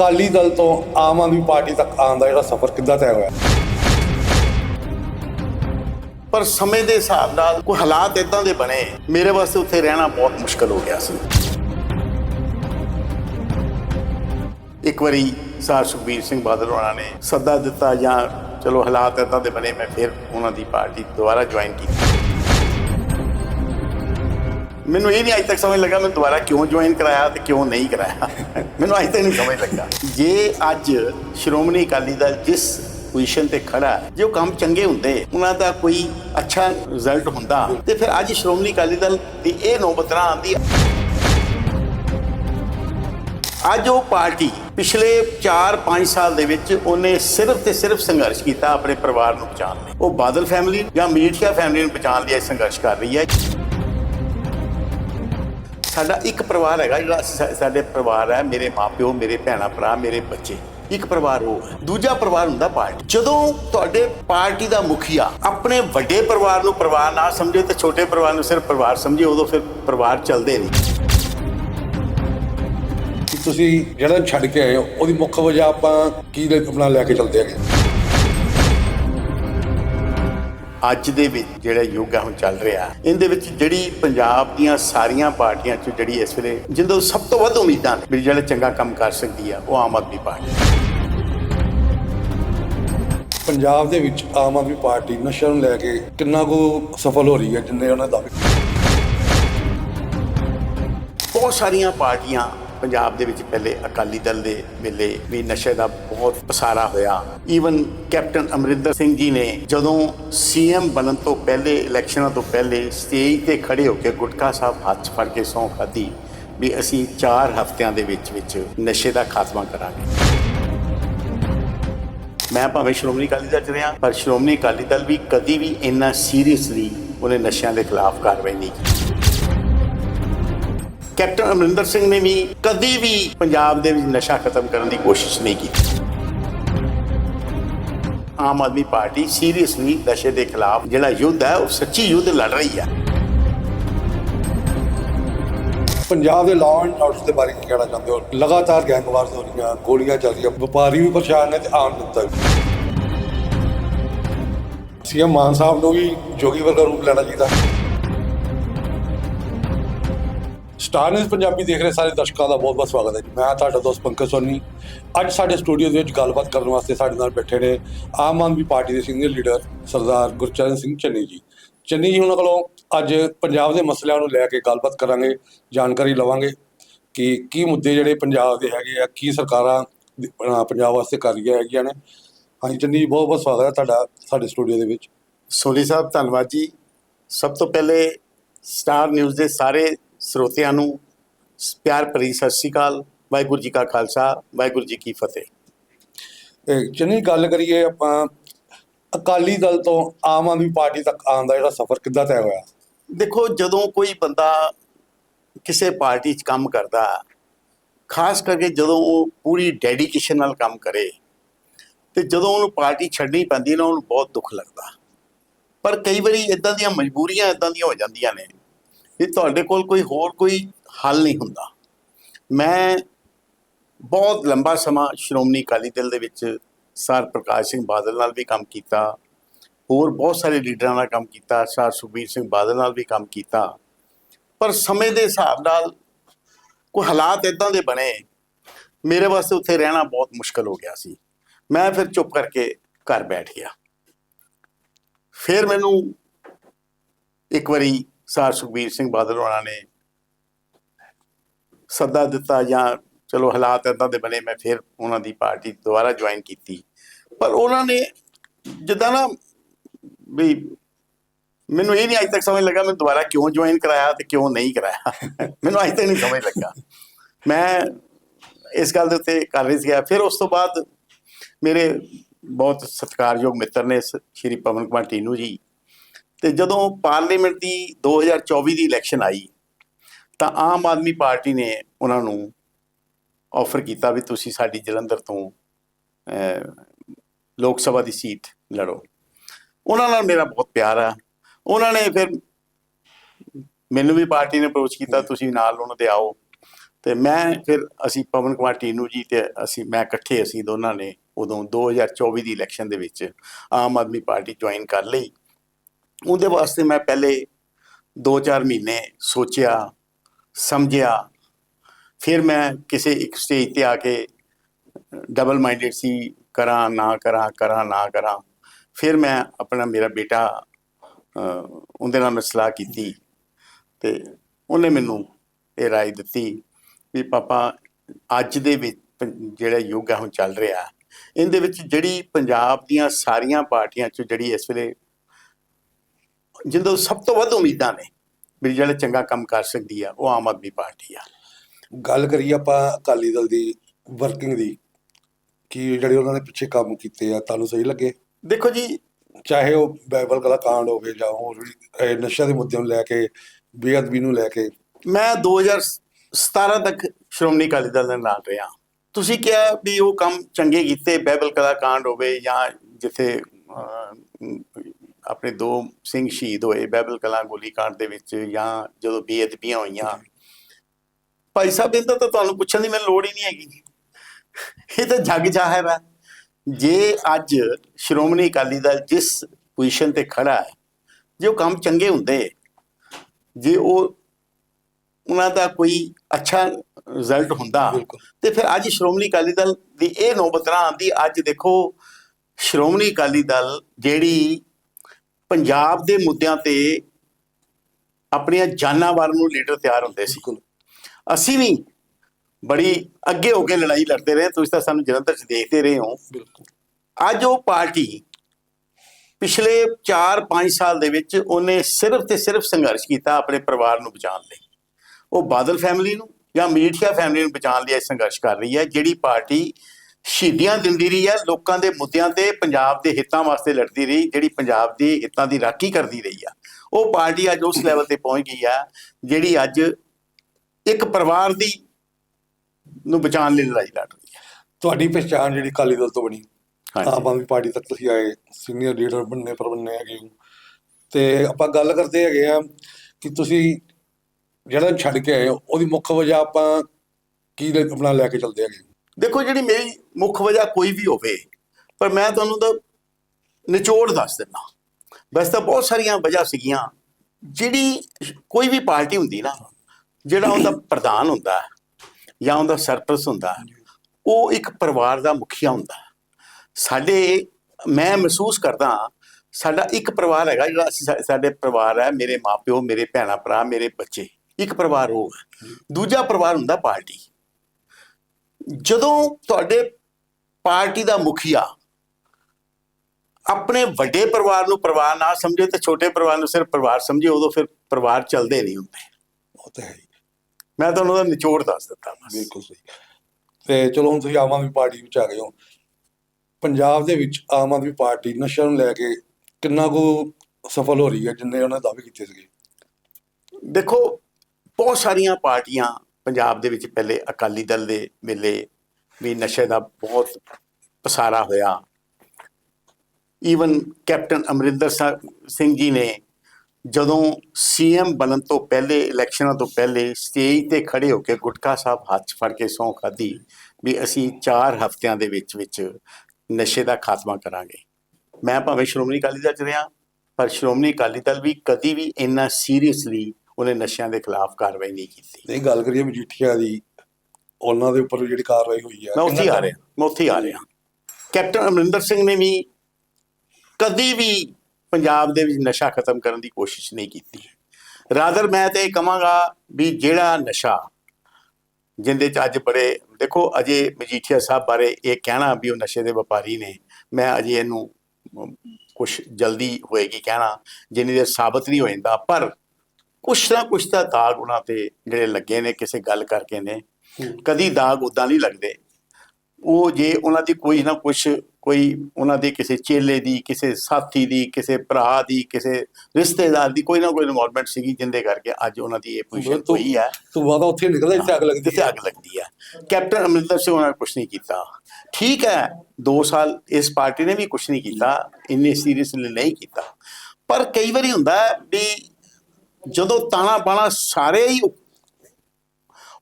ਅਕਾਲੀ ਦਲ ਤੋਂ ਆਮ ਆਦਮੀ ਪਾਰਟੀ ਤੱਕ ਆਉਣ ਦਾ ਜਿਹੜਾ ਸਫ਼ਰ ਕਿੱਦਾਂ ਤੈਅ ਹੋਇਆ? ਪਰ ਸਮੇਂ ਦੇ ਹਿਸਾਬ ਨਾਲ ਕੋਈ ਹਾਲਾਤ ਇਦਾਂ ਦੇ ਬਣੇ, ਮੇਰੇ ਵਾਸਤੇ ਉੱਥੇ ਰਹਿਣਾ ਬਹੁਤ ਮੁਸ਼ਕਲ ਹੋ ਗਿਆ ਸੀ। ਇੱਕ ਵਾਰੀ ਸਰ ਸੁਖਬੀਰ ਸਿੰਘ ਬਾਦਲ ਹੋਣਾ ਨੇ ਸੱਦਾ ਦਿੱਤਾ ਜਾਂ ਚਲੋ ਹਾਲਾਤ ਇਦਾਂ ਦੇ ਬਣੇ, ਮੈਂ ਫਿਰ ਉਹਨਾਂ ਦੀ ਪਾਰਟੀ ਦੁਬਾਰਾ ਜੁਆਇਨ ਕੀਤੀ। ਮੈਨੂੰ ਇਹ ਨਹੀਂ ਅਜੇ ਤੱਕ ਸਮਝ ਲੱਗਾ ਮੈਂ ਦੁਬਾਰਾ ਕਿਉਂ ਜੁਆਇਨ ਕਰਾਇਆ ਤੇ ਕਿਉਂ ਨਹੀਂ ਕਰਾਇਆ। ਮੈਨੂੰ ਅਜੇ ਤੱਕ ਨਹੀਂ ਸਮਝ ਲੱਗਾ। ਜੇ ਅੱਜ ਸ਼੍ਰੋਮਣੀ ਅਕਾਲੀ ਦਲ ਜਿਸ ਪੋਜੀਸ਼ਨ ਤੇ ਖੜਾ ਜੇ ਉਹ ਕੰਮ ਚੰਗੇ ਹੁੰਦੇ, ਉਹਨਾਂ ਦਾ ਕੋਈ ਅੱਛਾ ਰਿਜ਼ਲਟ ਹੁੰਦਾ, ਤੇ ਫਿਰ ਅੱਜ ਸ਼੍ਰੋਮਣੀ ਅਕਾਲੀ ਦਲ ਦੀ ਇਹ ਨੌਬਤ ਨਾ ਆਉਂਦੀ। ਅੱਜ ਉਹ ਪਾਰਟੀ ਪਿਛਲੇ 4-5 ਸਾਲ ਦੇ ਵਿੱਚ ਉਹਨੇ ਸਿਰਫ ਤੇ ਸਿਰਫ ਸੰਘਰਸ਼ ਕੀਤਾ ਆਪਣੇ ਪਰਿਵਾਰ ਨੂੰ ਬਚਾਉਣ ਲਈ। ਉਹ ਬਾਦਲ ਫੈਮਿਲੀ ਜਾਂ ਮੀਡੀਆ ਫੈਮਿਲੀ ਨੂੰ ਬਚਾਉਣ ਲਈ ਇਹ ਸੰਘਰਸ਼ ਕਰ ਰਹੀ ਹੈ। ਸਾਡਾ ਇੱਕ ਪਰਿਵਾਰ ਹੈਗਾ ਜਿਹੜਾ ਸਾਡੇ ਪਰਿਵਾਰ ਹੈ, ਮੇਰੇ ਮਾਪਿਓ, ਮੇਰੇ ਭੈਣਾ, ਭਰਾ, ਮੇਰੇ ਬੱਚੇ। ਇੱਕ ਪਰਿਵਾਰ ਉਹ ਹੈ। ਦੂਜਾ ਪਰਿਵਾਰ ਹੁੰਦਾ ਪਾਰਟੀ। ਜਦੋਂ ਤੁਹਾਡੇ ਪਾਰਟੀ ਦਾ ਮੁਖੀਆ ਆਪਣੇ ਵੱਡੇ ਪਰਿਵਾਰ ਨੂੰ ਪਰਿਵਾਰ ਨਾ ਸਮਝੇ ਤੇ ਛੋਟੇ ਪਰਿਵਾਰ ਨੂੰ ਸਿਰਫ ਪਰਿਵਾਰ ਸਮਝੇ, ਉਦੋਂ ਫਿਰ ਪਰਿਵਾਰ ਚੱਲਦੇ ਨਹੀਂ। ਤੁਸੀਂ ਜਿਹੜਾ ਛੱਡ ਕੇ ਆਏ ਹੋ, ਉਹਦੀ ਮੁੱਖ ਵਜ੍ਹਾ ਆਪਾਂ ਕੀ ਆਪਣਾ ਲੈ ਕੇ ਚੱਲਦੇ ਹੈਗੇ? ਅੱਜ ਦੇ ਵਿੱਚ ਜਿਹੜਾ ਯੁੱਗ ਹੁਣ ਚੱਲ ਰਿਹਾ ਇਹਦੇ ਵਿੱਚ ਜਿਹੜੀ ਪੰਜਾਬ ਦੀਆਂ ਸਾਰੀਆਂ ਪਾਰਟੀਆਂ ਚ ਜਿਹੜੀ ਇਸ ਵੇਲੇ ਜਿੰਦੋਂ ਸਭ ਤੋਂ ਵੱਧ ਉਮੀਦਾਂ ਨੇ ਵੀ ਜਿਹੜਾ ਚੰਗਾ ਕੰਮ ਕਰ ਸਕਦੀ ਆ ਉਹ ਆਮ ਆਦਮੀ ਪਾਰਟੀ ਪੰਜਾਬ ਦੇ ਵਿੱਚ ਆਮ ਆਦਮੀ ਪਾਰਟੀ ਨਸ਼ਾ ਨੂੰ ਲੈ ਕੇ ਕਿੰਨਾ ਕੁ ਸਫਲ ਹੋ ਰਹੀ ਹੈ ਜਿੰਨੇ ਉਹਨਾਂ ਦਾ ਬਹੁਤ ਸਾਰੀਆਂ ਪਾਰਟੀਆਂ ਪੰਜਾਬ ਦੇ ਵਿੱਚ ਪਹਿਲੇ ਅਕਾਲੀ ਦਲ ਦੇ ਵੇਲੇ ਵੀ ਨਸ਼ੇ ਦਾ ਬਹੁਤ ਪਸਾਰਾ ਹੋਇਆ। ਈਵਨ ਕੈਪਟਨ ਅਮਰਿੰਦਰ ਸਿੰਘ ਜੀ ਨੇ ਜਦੋਂ ਸੀਐਮ ਬਣਨ ਤੋਂ ਪਹਿਲੇ, ਇਲੈਕਸ਼ਨਾਂ ਤੋਂ ਪਹਿਲੇ ਸਟੇਜ ਤੇ ਖੜੇ ਹੋ ਕੇ ਗੁਟਕਾ ਸਾਹਿਬ ਹੱਥ ਫੜ ਕੇ ਸਹੁੰ ਖਾਧੀ ਵੀ ਅਸੀਂ 4 ਹਫ਼ਤਿਆਂ ਦੇ ਵਿੱਚ ਵਿੱਚ ਨਸ਼ੇ ਦਾ ਖਾਤਮਾ ਕਰਾਂਗੇ। ਮੈਂ ਭਾਵੇਂ ਸ਼੍ਰੋਮਣੀ ਅਕਾਲੀ ਦਲ ਚ ਰਿਹਾ, ਪਰ ਸ਼੍ਰੋਮਣੀ ਅਕਾਲੀ ਦਲ ਵੀ ਕਦੀ ਵੀ ਇੰਨਾ ਸੀਰੀਅਸਲੀ ਉਹਨੇ ਨਸ਼ਿਆਂ ਦੇ ਖਿਲਾਫ ਕਾਰਵਾਈ ਨਹੀਂ ਕੀਤੀ। ਕੈਪਟਨ ਅਮਰਿੰਦਰ ਸਿੰਘ ਨੇ ਵੀ ਕਦੀ ਵੀ ਪੰਜਾਬ ਦੇ ਵਿੱਚ ਨਸ਼ਾ ਖਤਮ ਕਰਨ ਦੀ ਕੋਸ਼ਿਸ਼ ਨਹੀਂ ਕੀਤੀ। ਆਮ ਆਦਮੀ ਪਾਰਟੀ ਸੀਰੀਅਸਲੀ ਨਸ਼ੇ ਦੇ ਖਿਲਾਫ ਜਿਹੜਾ ਯੁੱਧ ਹੈ, ਉਹ ਸੱਚੀ ਯੁੱਧ ਲੜ ਰਹੀ ਹੈ। ਪੰਜਾਬ ਦੇ ਲਾਅ ਐਂਡ ਆਰਡਰ ਦੇ ਬਾਰੇ ਕੀ ਕਹਿਣਾ ਚਾਹੁੰਦੇ ਹੋ? ਲਗਾਤਾਰ ਗੈਂਗਵਾਰ ਹੋ ਰਹੀਆਂ, ਗੋਲੀਆਂ ਚੱਲ ਰਹੀਆਂ, ਵਪਾਰੀ ਵੀ ਪਰੇਸ਼ਾਨ ਨੇ ਤੇ ਆਮ ਜਨਤਾ ਵੀ। ਸੀਐਮ ਮਾਨ ਸਾਹਿਬ ਨੂੰ ਵੀ ਜੋਗੀ ਵਰਗਾ ਰੂਪ ਲੈਣਾ ਚਾਹੀਦਾ। ਸਟਾਰ ਨਿਊਜ਼ ਪੰਜਾਬੀ ਦੇਖ ਰਹੇ ਸਾਰੇ ਦਰਸ਼ਕਾਂ ਦਾ ਬਹੁਤ ਬਹੁਤ ਸਵਾਗਤ ਹੈ ਜੀ। ਮੈਂ ਤੁਹਾਡਾ ਦੋਸਤ ਪੰਕਜ ਸੋਨੀ। ਅੱਜ ਸਾਡੇ ਸਟੂਡੀਓ ਦੇ ਵਿੱਚ ਗੱਲਬਾਤ ਕਰਨ ਵਾਸਤੇ ਸਾਡੇ ਨਾਲ ਬੈਠੇ ਨੇ ਆਮ ਆਦਮੀ ਪਾਰਟੀ ਦੇ ਸੀਨੀਅਰ ਲੀਡਰ ਸਰਦਾਰ ਗੁਰਚਰਨ ਸਿੰਘ ਚੰਨੀ ਜੀ। ਚੰਨੀ ਜੀ ਉਹਨਾਂ ਕੋਲੋਂ ਅੱਜ ਪੰਜਾਬ ਦੇ ਮਸਲਿਆਂ ਨੂੰ ਲੈ ਕੇ ਗੱਲਬਾਤ ਕਰਾਂਗੇ, ਜਾਣਕਾਰੀ ਲਵਾਂਗੇ ਕਿ ਕੀ ਮੁੱਦੇ ਜਿਹੜੇ ਪੰਜਾਬ ਦੇ ਹੈਗੇ ਆ, ਕੀ ਸਰਕਾਰਾਂ ਪੰਜਾਬ ਵਾਸਤੇ ਕਰ ਰਹੀਆਂ ਹੈਗੀਆਂ ਨੇ। ਹਾਂਜੀ ਚੰਨੀ ਜੀ ਬਹੁਤ ਬਹੁਤ ਸਵਾਗਤ ਹੈ ਤੁਹਾਡਾ ਸਾਡੇ ਸਟੂਡੀਓ ਦੇ ਵਿੱਚ। ਸੋਨੀ ਸਾਹਿਬ, ਧੰਨਵਾਦ ਜੀ। ਸਭ ਤੋਂ ਪਹਿਲੇ ਸਟਾਰ ਨਿਊਜ਼ ਦੇ ਸਾਰੇ ਸਰੋਤਿਆਂ ਨੂੰ ਪਿਆਰ ਭਰੀ ਸਤਿ ਸ਼੍ਰੀ ਅਕਾਲ ਵਾਹਿਗੁਰੂ ਜੀ ਕਾ ਖਾਲਸਾ ਵਾਹਿਗੁਰੂ ਜੀ ਕੀ ਫਤਿਹ। ਚੰਨੀ ਗੱਲ ਕਰੀਏ ਆਪਾਂ ਅਕਾਲੀ ਦਲ ਤੋਂ ਆਮ ਆਦਮੀ ਪਾਰਟੀ ਤੱਕ ਆਉਣ ਦਾ ਜਿਹੜਾ ਸਫ਼ਰ ਕਿੱਦਾਂ ਤੈਅ ਹੋਇਆ? ਦੇਖੋ ਜਦੋਂ ਕੋਈ ਬੰਦਾ ਕਿਸੇ ਪਾਰਟੀ 'ਚ ਕੰਮ ਕਰਦਾ ਖਾਸ ਕਰਕੇ ਜਦੋਂ ਉਹ ਪੂਰੀ ਡੈਡੀਕੇਸ਼ਨ ਨਾਲ ਕੰਮ ਕਰੇ ਤੇ ਜਦੋਂ ਉਹਨੂੰ ਪਾਰਟੀ ਛੱਡਣੀ ਪੈਂਦੀ ਨਾ ਉਹਨੂੰ ਬਹੁਤ ਦੁੱਖ ਲੱਗਦਾ। ਪਰ ਕਈ ਵਾਰੀ ਇਦਾਂ ਦੀਆਂ ਮਜਬੂਰੀਆਂ ਇਦਾਂ ਦੀਆਂ ਹੋ ਜਾਂਦੀਆਂ ਨੇ। ਇਹ ਤੁਹਾਡੇ ਕੋਲ ਕੋਈ ਹੋਰ ਕੋਈ ਹੱਲ ਨਹੀਂ ਹੁੰਦਾ। ਮੈਂ ਬਹੁਤ ਲੰਬਾ ਸਮਾਂ ਸ਼੍ਰੋਮਣੀ ਅਕਾਲੀ ਦਲ ਦੇ ਵਿੱਚ ਸਰ ਪ੍ਰਕਾਸ਼ ਸਿੰਘ ਬਾਦਲ ਨਾਲ ਵੀ ਕੰਮ ਕੀਤਾ, ਹੋਰ ਬਹੁਤ ਸਾਰੇ ਲੀਡਰਾਂ ਨਾਲ ਕੰਮ ਕੀਤਾ, ਸਰ ਸੁਖਬੀਰ ਸਿੰਘ ਬਾਦਲ ਨਾਲ ਵੀ ਕੰਮ ਕੀਤਾ। ਪਰ ਸਮੇਂ ਦੇ ਹਿਸਾਬ ਨਾਲ ਕੋਈ ਹਾਲਾਤ ਇਦਾਂ ਦੇ ਬਣੇ, ਮੇਰੇ ਵਾਸਤੇ ਉੱਥੇ ਰਹਿਣਾ ਬਹੁਤ ਮੁਸ਼ਕਲ ਹੋ ਗਿਆ ਸੀ। ਮੈਂ ਫਿਰ ਚੁੱਪ ਕਰਕੇ ਘਰ ਬੈਠ ਗਿਆ। ਫਿਰ ਮੈਨੂੰ ਇੱਕ ਵਾਰੀ ਸਰ ਸੁਖਬੀਰ ਸਿੰਘ ਬਾਦਲ ਹੋਣਾ ਨੇ ਸੱਦਾ ਦਿੱਤਾ ਜਾਂ ਚਲੋ ਹਾਲਾਤ ਇਦਾਂ ਦੇ ਬਣੇ, ਮੈਂ ਫਿਰ ਉਹਨਾਂ ਦੀ ਪਾਰਟੀ ਦੁਬਾਰਾ ਜੁਆਇਨ ਕੀਤੀ। ਪਰ ਉਹਨਾਂ ਨੇ ਜਿੱਦਾਂ ਨਾ ਵੀ ਮੈਨੂੰ ਇਹ ਨਹੀਂ ਅਜੇ ਤੱਕ ਸਮਝ ਲੱਗਾ ਮੈਂ ਦੁਬਾਰਾ ਕਿਉਂ ਜੁਆਇਨ ਕਰਾਇਆ ਤੇ ਕਿਉਂ ਨਹੀਂ ਕਰਾਇਆ। ਮੈਨੂੰ ਅਜੇ ਤੱਕ ਨਹੀਂ ਸਮਝ ਲੱਗਾ। ਮੈਂ ਇਸ ਗੱਲ ਦੇ ਉੱਤੇ ਕਰ ਰਹੀ ਸੀ ਫਿਰ ਉਸ ਤੋਂ ਬਾਅਦ ਮੇਰੇ ਬਹੁਤ ਸਤਿਕਾਰਯੋਗ ਮਿੱਤਰ ਨੇ ਸ- ਸ਼੍ਰੀ ਪਵਨ ਕੁਮਾਰ ਟੀਨੂ ਜੀ ਤੇ ਜਦੋਂ ਪਾਰਲੀਮੈਂਟ ਦੀ 2024 ਦੀ ਇਲੈਕਸ਼ਨ ਆਈ, ਤਾਂ ਆਮ ਆਦਮੀ ਪਾਰਟੀ ਨੇ ਉਹਨਾਂ ਨੂੰ ਆਫਰ ਕੀਤਾ ਵੀ ਤੁਸੀਂ ਸਾਡੀ ਜਲੰਧਰ ਤੋਂ ਲੋਕ ਸਭਾ ਦੀ ਸੀਟ ਲੜੋ। ਉਹਨਾਂ ਨਾਲ ਮੇਰਾ ਬਹੁਤ ਪਿਆਰ ਆ। ਉਹਨਾਂ ਨੇ ਫਿਰ ਮੈਨੂੰ ਵੀ ਪਾਰਟੀ ਨੇ ਅਪਰੋਚ ਕੀਤਾ, ਤੁਸੀਂ ਨਾਲ ਉਹਨਾਂ ਦੇ ਆਓ। ਤੇ ਮੈਂ ਫਿਰ ਅਸੀਂ ਪਵਨ ਕੁਮਾਰ ਟੀਨੂ ਜੀ ਤੇ ਅਸੀਂ, ਮੈਂ ਇਕੱਠੇ ਅਸੀਂ ਦੋਨਾਂ ਨੇ ਉਦੋਂ 2024 ਦੀ ਇਲੈਕਸ਼ਨ ਦੇ ਵਿੱਚ ਆਮ ਆਦਮੀ ਪਾਰਟੀ ਜੁਆਇਨ ਕਰ ਲਈ। ਉਹਦੇ ਵਾਸਤੇ ਮੈਂ ਪਹਿਲੇ 2-4 ਮਹੀਨੇ ਸੋਚਿਆ, ਸਮਝਿਆ। ਫਿਰ ਮੈਂ ਕਿਸੇ ਇੱਕ ਸਟੇਜ ਤੇ ਆ ਕੇ ਡਬਲ ਮਾਈਂਡਡ ਸੀ, ਕਰਾਂ, ਨਾ ਕਰਾਂ ਕਰਾਂ, ਨਾ ਕਰਾਂ। ਫਿਰ ਮੈਂ ਆਪਣਾ ਮੇਰਾ ਬੇਟਾ ਉਹਦੇ ਨਾਲ ਮੈਂ ਸਲਾਹ ਕੀਤੀ ਤੇ ਉਹਨੇ ਮੈਨੂੰ ਇਹ ਰਾਏ ਦਿੱਤੀ ਵੀ ਪਾਪਾ, ਅੱਜ ਦੇ ਵਿੱਚ ਜਿਹੜਾ ਯੁੱਗ ਆ ਹੁਣ ਚੱਲ ਰਿਹਾ, ਇਹਦੇ ਵਿੱਚ ਜਿਹੜੀ ਪੰਜਾਬ ਦੀਆਂ ਸਾਰੀਆਂ ਪਾਰਟੀਆਂ 'ਚ ਜਿਹੜੀ ਇਸ ਵੇਲੇ ਜਿੰਦੋਂ ਸਭ ਤੋਂ ਵੱਧ ਉਮੀਦਾਂ ਨੇ ਵੀ ਜਿਹੜਾ ਚੰਗਾ ਕੰਮ ਕਰ ਸਕਦੀ ਆ ਉਹ ਆਮ ਆਦਮੀ ਪਾਰਟੀ ਆ। ਗੱਲ ਕਰੀਏ ਆਪਾਂ ਅਕਾਲੀ ਦਲ ਦੀ ਵਰਕਿੰਗ ਦੀ ਕਿ ਜਿਹੜੇ ਉਹਨਾਂ ਨੇ ਪਿੱਛੇ ਕੰਮ ਕੀਤੇ ਆ ਤੁਹਾਨੂੰ ਸਹੀ ਲੱਗੇ? ਦੇਖੋ ਜੀ। ਚਾਹੇ ਉਹ ਬਾਈਬਲ ਕਲਾ ਕਾਂਡ ਹੋਵੇ ਜਾਂ ਹੋਰ ਵੀ ਨਸ਼ਿਆਂ ਦੇ ਮੁੱਦਿਆਂ ਨੂੰ ਲੈ ਕੇ ਬੇਅਦਬੀ ਨੂੰ ਲੈ ਕੇ। ਮੈਂ 2017 ਤੱਕ ਸ਼੍ਰੋਮਣੀ ਅਕਾਲੀ ਦਲ ਦੇ ਨਾਲ ਰਿਹਾ। ਤੁਸੀਂ ਕਿਹਾ ਵੀ ਉਹ ਕੰਮ ਚੰਗੇ ਕੀਤੇ ਬਾਈਬਲ ਕਲਾ ਕਾਂਡ ਹੋਵੇ ਜਾਂ ਜਿੱਥੇ ਆਪਣੇ ਦੋ ਸਿੰਘ ਸ਼ਹੀਦ ਹੋਏ ਬਾਈਬਲ ਕਲਾ ਗੋਲੀ ਕਾਂਡ ਦੇ ਵਿੱਚ ਜਾਂ ਜਦੋਂ ਬੇਅਦਬੀਆਂ ਹੋਈਆਂ। ਭਾਈ ਸਾਹਿਬ ਇਹਦਾ ਤਾਂ ਤੁਹਾਨੂੰ ਪੁੱਛਣ ਦੀ ਮੈਨੂੰ ਲੋੜ ਹੀ ਨਹੀਂ ਹੈਗੀ ਇਹ ਤਾਂ ਜੱਗ ਜ਼ਾਹਿਰ ਹੈ ਜੇ ਅੱਜ ਸ਼੍ਰੋਮਣੀ ਅਕਾਲੀ ਦਲ ਜਿਸ ਪੋਜੀਸ਼ਨ ਤੇ ਖੜਾ ਹੈ ਜੇ ਉਹ ਕੰਮ ਚੰਗੇ ਹੁੰਦੇ ਜੇ ਉਹ ਉਹਨਾਂ ਦਾ ਕੋਈ ਅੱਛਾ ਰਿਜ਼ਲਟ ਹੁੰਦਾ ਤੇ ਫਿਰ ਅੱਜ ਸ਼੍ਰੋਮਣੀ ਅਕਾਲੀ ਦਲ ਦੀ ਇਹ ਨੌਬਤ ਨਾ ਆਉਂਦੀ ਅੱਜ ਦੇਖੋ ਸ਼੍ਰੋਮਣੀ ਅਕਾਲੀ ਦਲ ਜਿਹੜੀ ਪੰਜਾਬ ਦੇ ਮੁੱਦਿਆਂ ਤੇ ਆਪਣੀਆਂ ਜਾਨਾਂ ਵਾਰਨ ਨੂੰ ਲੀਡਰ ਤਿਆਰ ਹੁੰਦੇ ਸੀ। ਅਸੀਂ ਵੀ ਬੜੀ ਅੱਗੇ ਹੋ ਕੇ ਲੜਾਈ ਲੜਦੇ ਰਹੇ ਤੁਸੀਂ ਤਾਂ ਸਾਨੂੰ ਜਲੰਧਰ 'ਚ ਦੇਖਦੇ ਰਹੇ ਹੋ। ਅੱਜ ਉਹ ਪਾਰਟੀ ਪਿਛਲੇ 4-5 ਸਾਲ ਦੇ ਵਿੱਚ ਉਹਨੇ ਸਿਰਫ ਤੇ ਸਿਰਫ ਸੰਘਰਸ਼ ਕੀਤਾ ਆਪਣੇ ਪਰਿਵਾਰ ਨੂੰ ਬਚਾਉਣ ਲਈ। ਉਹ ਬਾਦਲ ਫੈਮਿਲੀ ਨੂੰ ਜਾਂ ਮੀਠੀਆ ਫੈਮਿਲੀ ਨੂੰ ਬਚਾਉਣ ਲਈ ਇਹ ਸੰਘਰਸ਼ ਕਰ ਰਹੀ ਹੈ ਜਿਹੜੀ ਪਾਰਟੀ ਸ਼ਹੀਦੀਆਂ ਦਿੰਦੀ ਰਹੀ ਹੈ ਲੋਕਾਂ ਦੇ ਮੁੱਦਿਆਂ ਤੇ ਪੰਜਾਬ ਦੇ ਹਿੱਤਾਂ ਵਾਸਤੇ ਲੜਦੀ ਰਹੀ ਜਿਹੜੀ ਪੰਜਾਬ ਦੇ ਹਿੱਤਾਂ ਦੀ ਰਾਖੀ ਕਰਦੀ ਰਹੀ ਆ। ਉਹ ਪਾਰਟੀ ਅੱਜ ਉਸ ਲੈਵਲ ਤੇ ਪਹੁੰਚ ਗਈ ਆ ਜਿਹੜੀ ਅੱਜ ਇੱਕ ਪਰਿਵਾਰ ਦੀ ਨੂੰ ਬਚਾਉਣ ਲਈ ਲੜਾਈ ਲੜ ਰਹੀ ਹੈ ਤੁਹਾਡੀ ਪਛਾਣ ਜਿਹੜੀ ਅਕਾਲੀ ਦਲ ਤੋਂ ਬਣੀ ਆਮ ਆਦਮੀ ਪਾਰਟੀ ਤੱਕ ਤੁਸੀਂ ਆਏ ਸੀਨੀਅਰ ਲੀਡਰ ਬਣਨੇ ਪਰ ਬਣਨੇ ਹੈਗੇ ਹੋ। ਤੇ ਆਪਾਂ ਗੱਲ ਕਰਦੇ ਹੈਗੇ ਆ ਕਿ ਤੁਸੀਂ ਜਿਹੜਾ ਛੱਡ ਕੇ ਆਏ ਹੋ, ਉਹਦੀ ਮੁੱਖ ਵਜ੍ਹਾ ਆਪਾਂ ਕੀ ਆਪਣਾ ਲੈ ਕੇ ਚੱਲਦੇ ਹੈਗੇ ਦੇਖੋ ਜਿਹੜੀ ਮੇਰੀ ਮੁੱਖ ਵਜ੍ਹਾ ਕੋਈ ਵੀ ਹੋਵੇ, ਪਰ ਮੈਂ ਤੁਹਾਨੂੰ ਤਾਂ ਨਿਚੋੜ ਦੱਸ ਦਿੰਦਾ। ਵੈਸੇ ਤਾਂ ਬਹੁਤ ਸਾਰੀਆਂ ਵਜ੍ਹਾ ਸੀਗੀਆਂ, ਜਿਹੜੀ ਕੋਈ ਵੀ ਪਾਰਟੀ ਹੁੰਦੀ ਨਾ, ਜਿਹੜਾ ਉਹਦਾ ਪ੍ਰਧਾਨ ਹੁੰਦਾ ਜਾਂ ਉਹਦਾ ਸਰਪ੍ਰਸਤ ਹੁੰਦਾ ਉਹ ਇੱਕ ਪਰਿਵਾਰ ਦਾ ਮੁਖੀਆ ਹੁੰਦਾ ਸਾਡੇ, ਮੈਂ ਮਹਿਸੂਸ ਕਰਦਾ ਸਾਡਾ ਇੱਕ ਪਰਿਵਾਰ ਹੈਗਾ, ਜਿਹੜਾ ਅਸੀਂ ਸਾਡੇ ਪਰਿਵਾਰ ਹੈ, ਮੇਰੇ ਮਾਪਿਓ, ਮੇਰੇ ਭੈਣਾਂ ਭਰਾ ਮੇਰੇ ਬੱਚੇ, ਇੱਕ ਪਰਿਵਾਰ ਉਹ ਹੈ। ਦੂਜਾ ਪਰਿਵਾਰ ਹੁੰਦਾ ਪਾਰਟੀ। ਜਦੋਂ ਤੁਹਾਡੇ ਪਾਰਟੀ ਦਾ ਮੁਖੀਆ ਆਪਣੇ ਵੱਡੇ ਪਰਿਵਾਰ ਨੂੰ ਪਰਿਵਾਰ ਨਾ ਸਮਝੇ ਤੇ ਛੋਟੇ ਪਰਿਵਾਰ ਨੂੰ ਸਿਰਫ ਪਰਿਵਾਰ ਸਮਝੇ ਉਦੋਂ ਫਿਰ ਪਰਿਵਾਰ ਚੱਲਦੇ ਨਹੀਂ ਹੁੰਦੇ। ਉਹ ਤਾਂ ਹੈ ਮੈਂ ਤੁਹਾਨੂੰ ਉਹਦਾ ਨਿਚੋੜ ਦੱਸ ਦਿੱਤਾ ਬਿਲਕੁਲ ਸਹੀ। ਤੇ ਚਲੋ ਹੁਣ ਤੁਸੀਂ ਆਮ ਆਦਮੀ ਪਾਰਟੀ ਵਿੱਚ ਆ ਗਏ ਹੋ। ਪੰਜਾਬ ਦੇ ਵਿੱਚ ਆਮ ਆਦਮੀ ਪਾਰਟੀ ਨਸ਼ਿਆਂ ਨੂੰ ਲੈ ਕੇ ਕਿੰਨਾ ਕੁ ਸਫਲ ਹੋ ਰਹੀ ਹੈ ਜਿੰਨੇ ਉਹਨਾਂ ਦਾਅਵੇ ਕੀਤੇ ਸੀਗੇ? ਦੇਖੋ ਬਹੁਤ ਸਾਰੀਆਂ ਪਾਰਟੀਆਂ ਪੰਜਾਬ ਦੇ ਵਿੱਚ ਪਹਿਲੇ ਅਕਾਲੀ ਦਲ ਦੇ ਵੇਲੇ ਵੀ ਨਸ਼ੇ ਦਾ ਬਹੁਤ ਪਸਾਰਾ ਹੋਇਆ। ਈਵਨ ਕੈਪਟਨ ਅਮਰਿੰਦਰ ਸਾ- ਸਿੰਘ ਜੀ ਨੇ ਜਦੋਂ ਸੀਐਮ ਬਣਨ ਤੋਂ ਪਹਿਲੇ, ਇਲੈਕਸ਼ਨਾਂ ਤੋਂ ਪਹਿਲੇ ਸਟੇਜ ਤੇ ਖੜੇ ਹੋ ਕੇ ਗੁਟਕਾ ਸਾਹਿਬ ਹੱਥ ਫੜ ਕੇ ਸਹੁੰ ਖਾਧੀ ਵੀ ਅਸੀਂ 4 ਹਫ਼ਤਿਆਂ ਦੇ ਵਿੱਚ ਵਿੱਚ ਨਸ਼ੇ ਦਾ ਖਾਤਮਾ ਕਰਾਂਗੇ। ਮੈਂ ਭਾਵੇਂ ਸ਼੍ਰੋਮਣੀ ਅਕਾਲੀ ਦਲ ਚ ਰਿਹਾ, ਪਰ ਸ਼੍ਰੋਮਣੀ ਅਕਾਲੀ ਦਲ ਵੀ ਕਦੀ ਵੀ ਇੰਨਾ ਸੀਰੀਅਸਲੀ ਉਹਨੇ ਨਸ਼ਿਆਂ ਦੇ ਖਿਲਾਫ ਕਾਰਵਾਈ ਨਹੀਂ ਕੀਤੀ। ਨਹੀਂ ਗੱਲ ਕਰੀਏ ਮਜੀਠੀਆ ਦੀ ਉਹਨਾਂ ਦੇ ਉੱਪਰ ਜਿਹੜੀ ਕਾਰਵਾਈ ਹੋਈ ਹੈ। ਮੈਂ ਉੱਥੇ ਆ ਰਿਹਾ ਮੈਂ ਉੱਥੇ ਆ ਰਿਹਾ। ਕੈਪਟਨ ਅਮਰਿੰਦਰ ਸਿੰਘ ਨੇ ਵੀ ਕਦੀ ਵੀ ਪੰਜਾਬ ਦੇ ਵਿੱਚ ਨਸ਼ਾ ਖਤਮ ਕਰਨ ਦੀ ਕੋਸ਼ਿਸ਼ ਨਹੀਂ ਕੀਤੀ। ਰਾਦਰ ਮੈਂ ਤੇ ਇਹ ਕਹਾਂਗਾ ਵੀ ਜਿਹੜਾ ਨਸ਼ਾ ਜਿੰਦੇ ਚ ਅੱਜ ਬੜੇ ਦੇਖੋ ਅਜੇ ਮਜੀਠੀਆ ਸਾਹਿਬ ਬਾਰੇ ਇਹ ਕਹਿਣਾ ਵੀ ਉਹ ਨਸ਼ੇ ਦੇ ਵਪਾਰੀ ਨੇ ਮੈਂ ਅਜੇ ਇਹਨੂੰ ਕੁਝ ਜਲਦੀ ਹੋਏਗੀ ਕਹਿਣਾ ਜਿੰਨੀ ਦੇਰ ਸਾਬਤ ਨਹੀਂ ਹੋ ਜਾਂਦਾ ਪਰ ਕੁਛ ਨਾ ਕੁਛ ਤਾਂ ਦਾਗ ਉਹਨਾਂ ਤੇ ਜਿਹੜੇ ਲੱਗੇ ਨੇ ਕਿਸੇ ਗੱਲ ਕਰਕੇ ਨੇ। ਕਦੀ ਦਾਗ ਉਦਾਂ ਨਹੀਂ ਲੱਗਦੇ। ਉਹ ਜੇ ਉਹਨਾਂ ਦੀ ਕੋਈ ਨਾ ਕੁਛ ਕੋਈ ਉਹਨਾਂ ਦੇ ਕਿਸੇ ਚੇਲੇ ਦੀ ਕਿਸੇ ਸਾਥੀ ਦੀ ਕਿਸੇ ਭਰਾ ਦੀ ਕਿਸੇ ਰਿਸ਼ਤੇਦਾਰ ਦੀ ਕੋਈ ਨਾ ਕੋਈ ਇਨਵੋਲਵਮੈਂਟ ਸੀਗੀ ਜਿੰਦੇ ਕਰਕੇ ਅੱਜ ਉਹਨਾਂ ਦੀ ਇਹ ਪੋਜੀਸ਼ਨ ਹੋਈ ਹੈ ਤੂੰ ਵਾਦਾ ਉੱਥੇ ਨਿਕਲਦਾ ਜਿੱਥੇ ਅੱਗ ਲੱਗਦੀ ਜਿੱਥੇ ਅੱਗ ਲੱਗਦੀ ਹੈ ਕੈਪਟਨ ਅਮਰਿੰਦਰ ਸਿੰਘ ਉਹਨਾਂ ਨੇ ਕੁਝ ਨਹੀਂ ਕੀਤਾ। ਠੀਕ ਹੈ 2 ਸਾਲ ਇਸ ਪਾਰਟੀ ਨੇ ਵੀ ਕੁਝ ਨਹੀਂ ਕੀਤਾ। ਇੰਨੇ ਸੀਰੀਅਸਲੀ ਨਹੀਂ ਕੀਤਾ। ਪਰ ਕਈ ਵਾਰੀ ਹੁੰਦਾ ਹੈ ਵੀ ਜਦੋਂ ਤਾਣਾ ਬਾਣਾ ਸਾਰੇ ਹੀ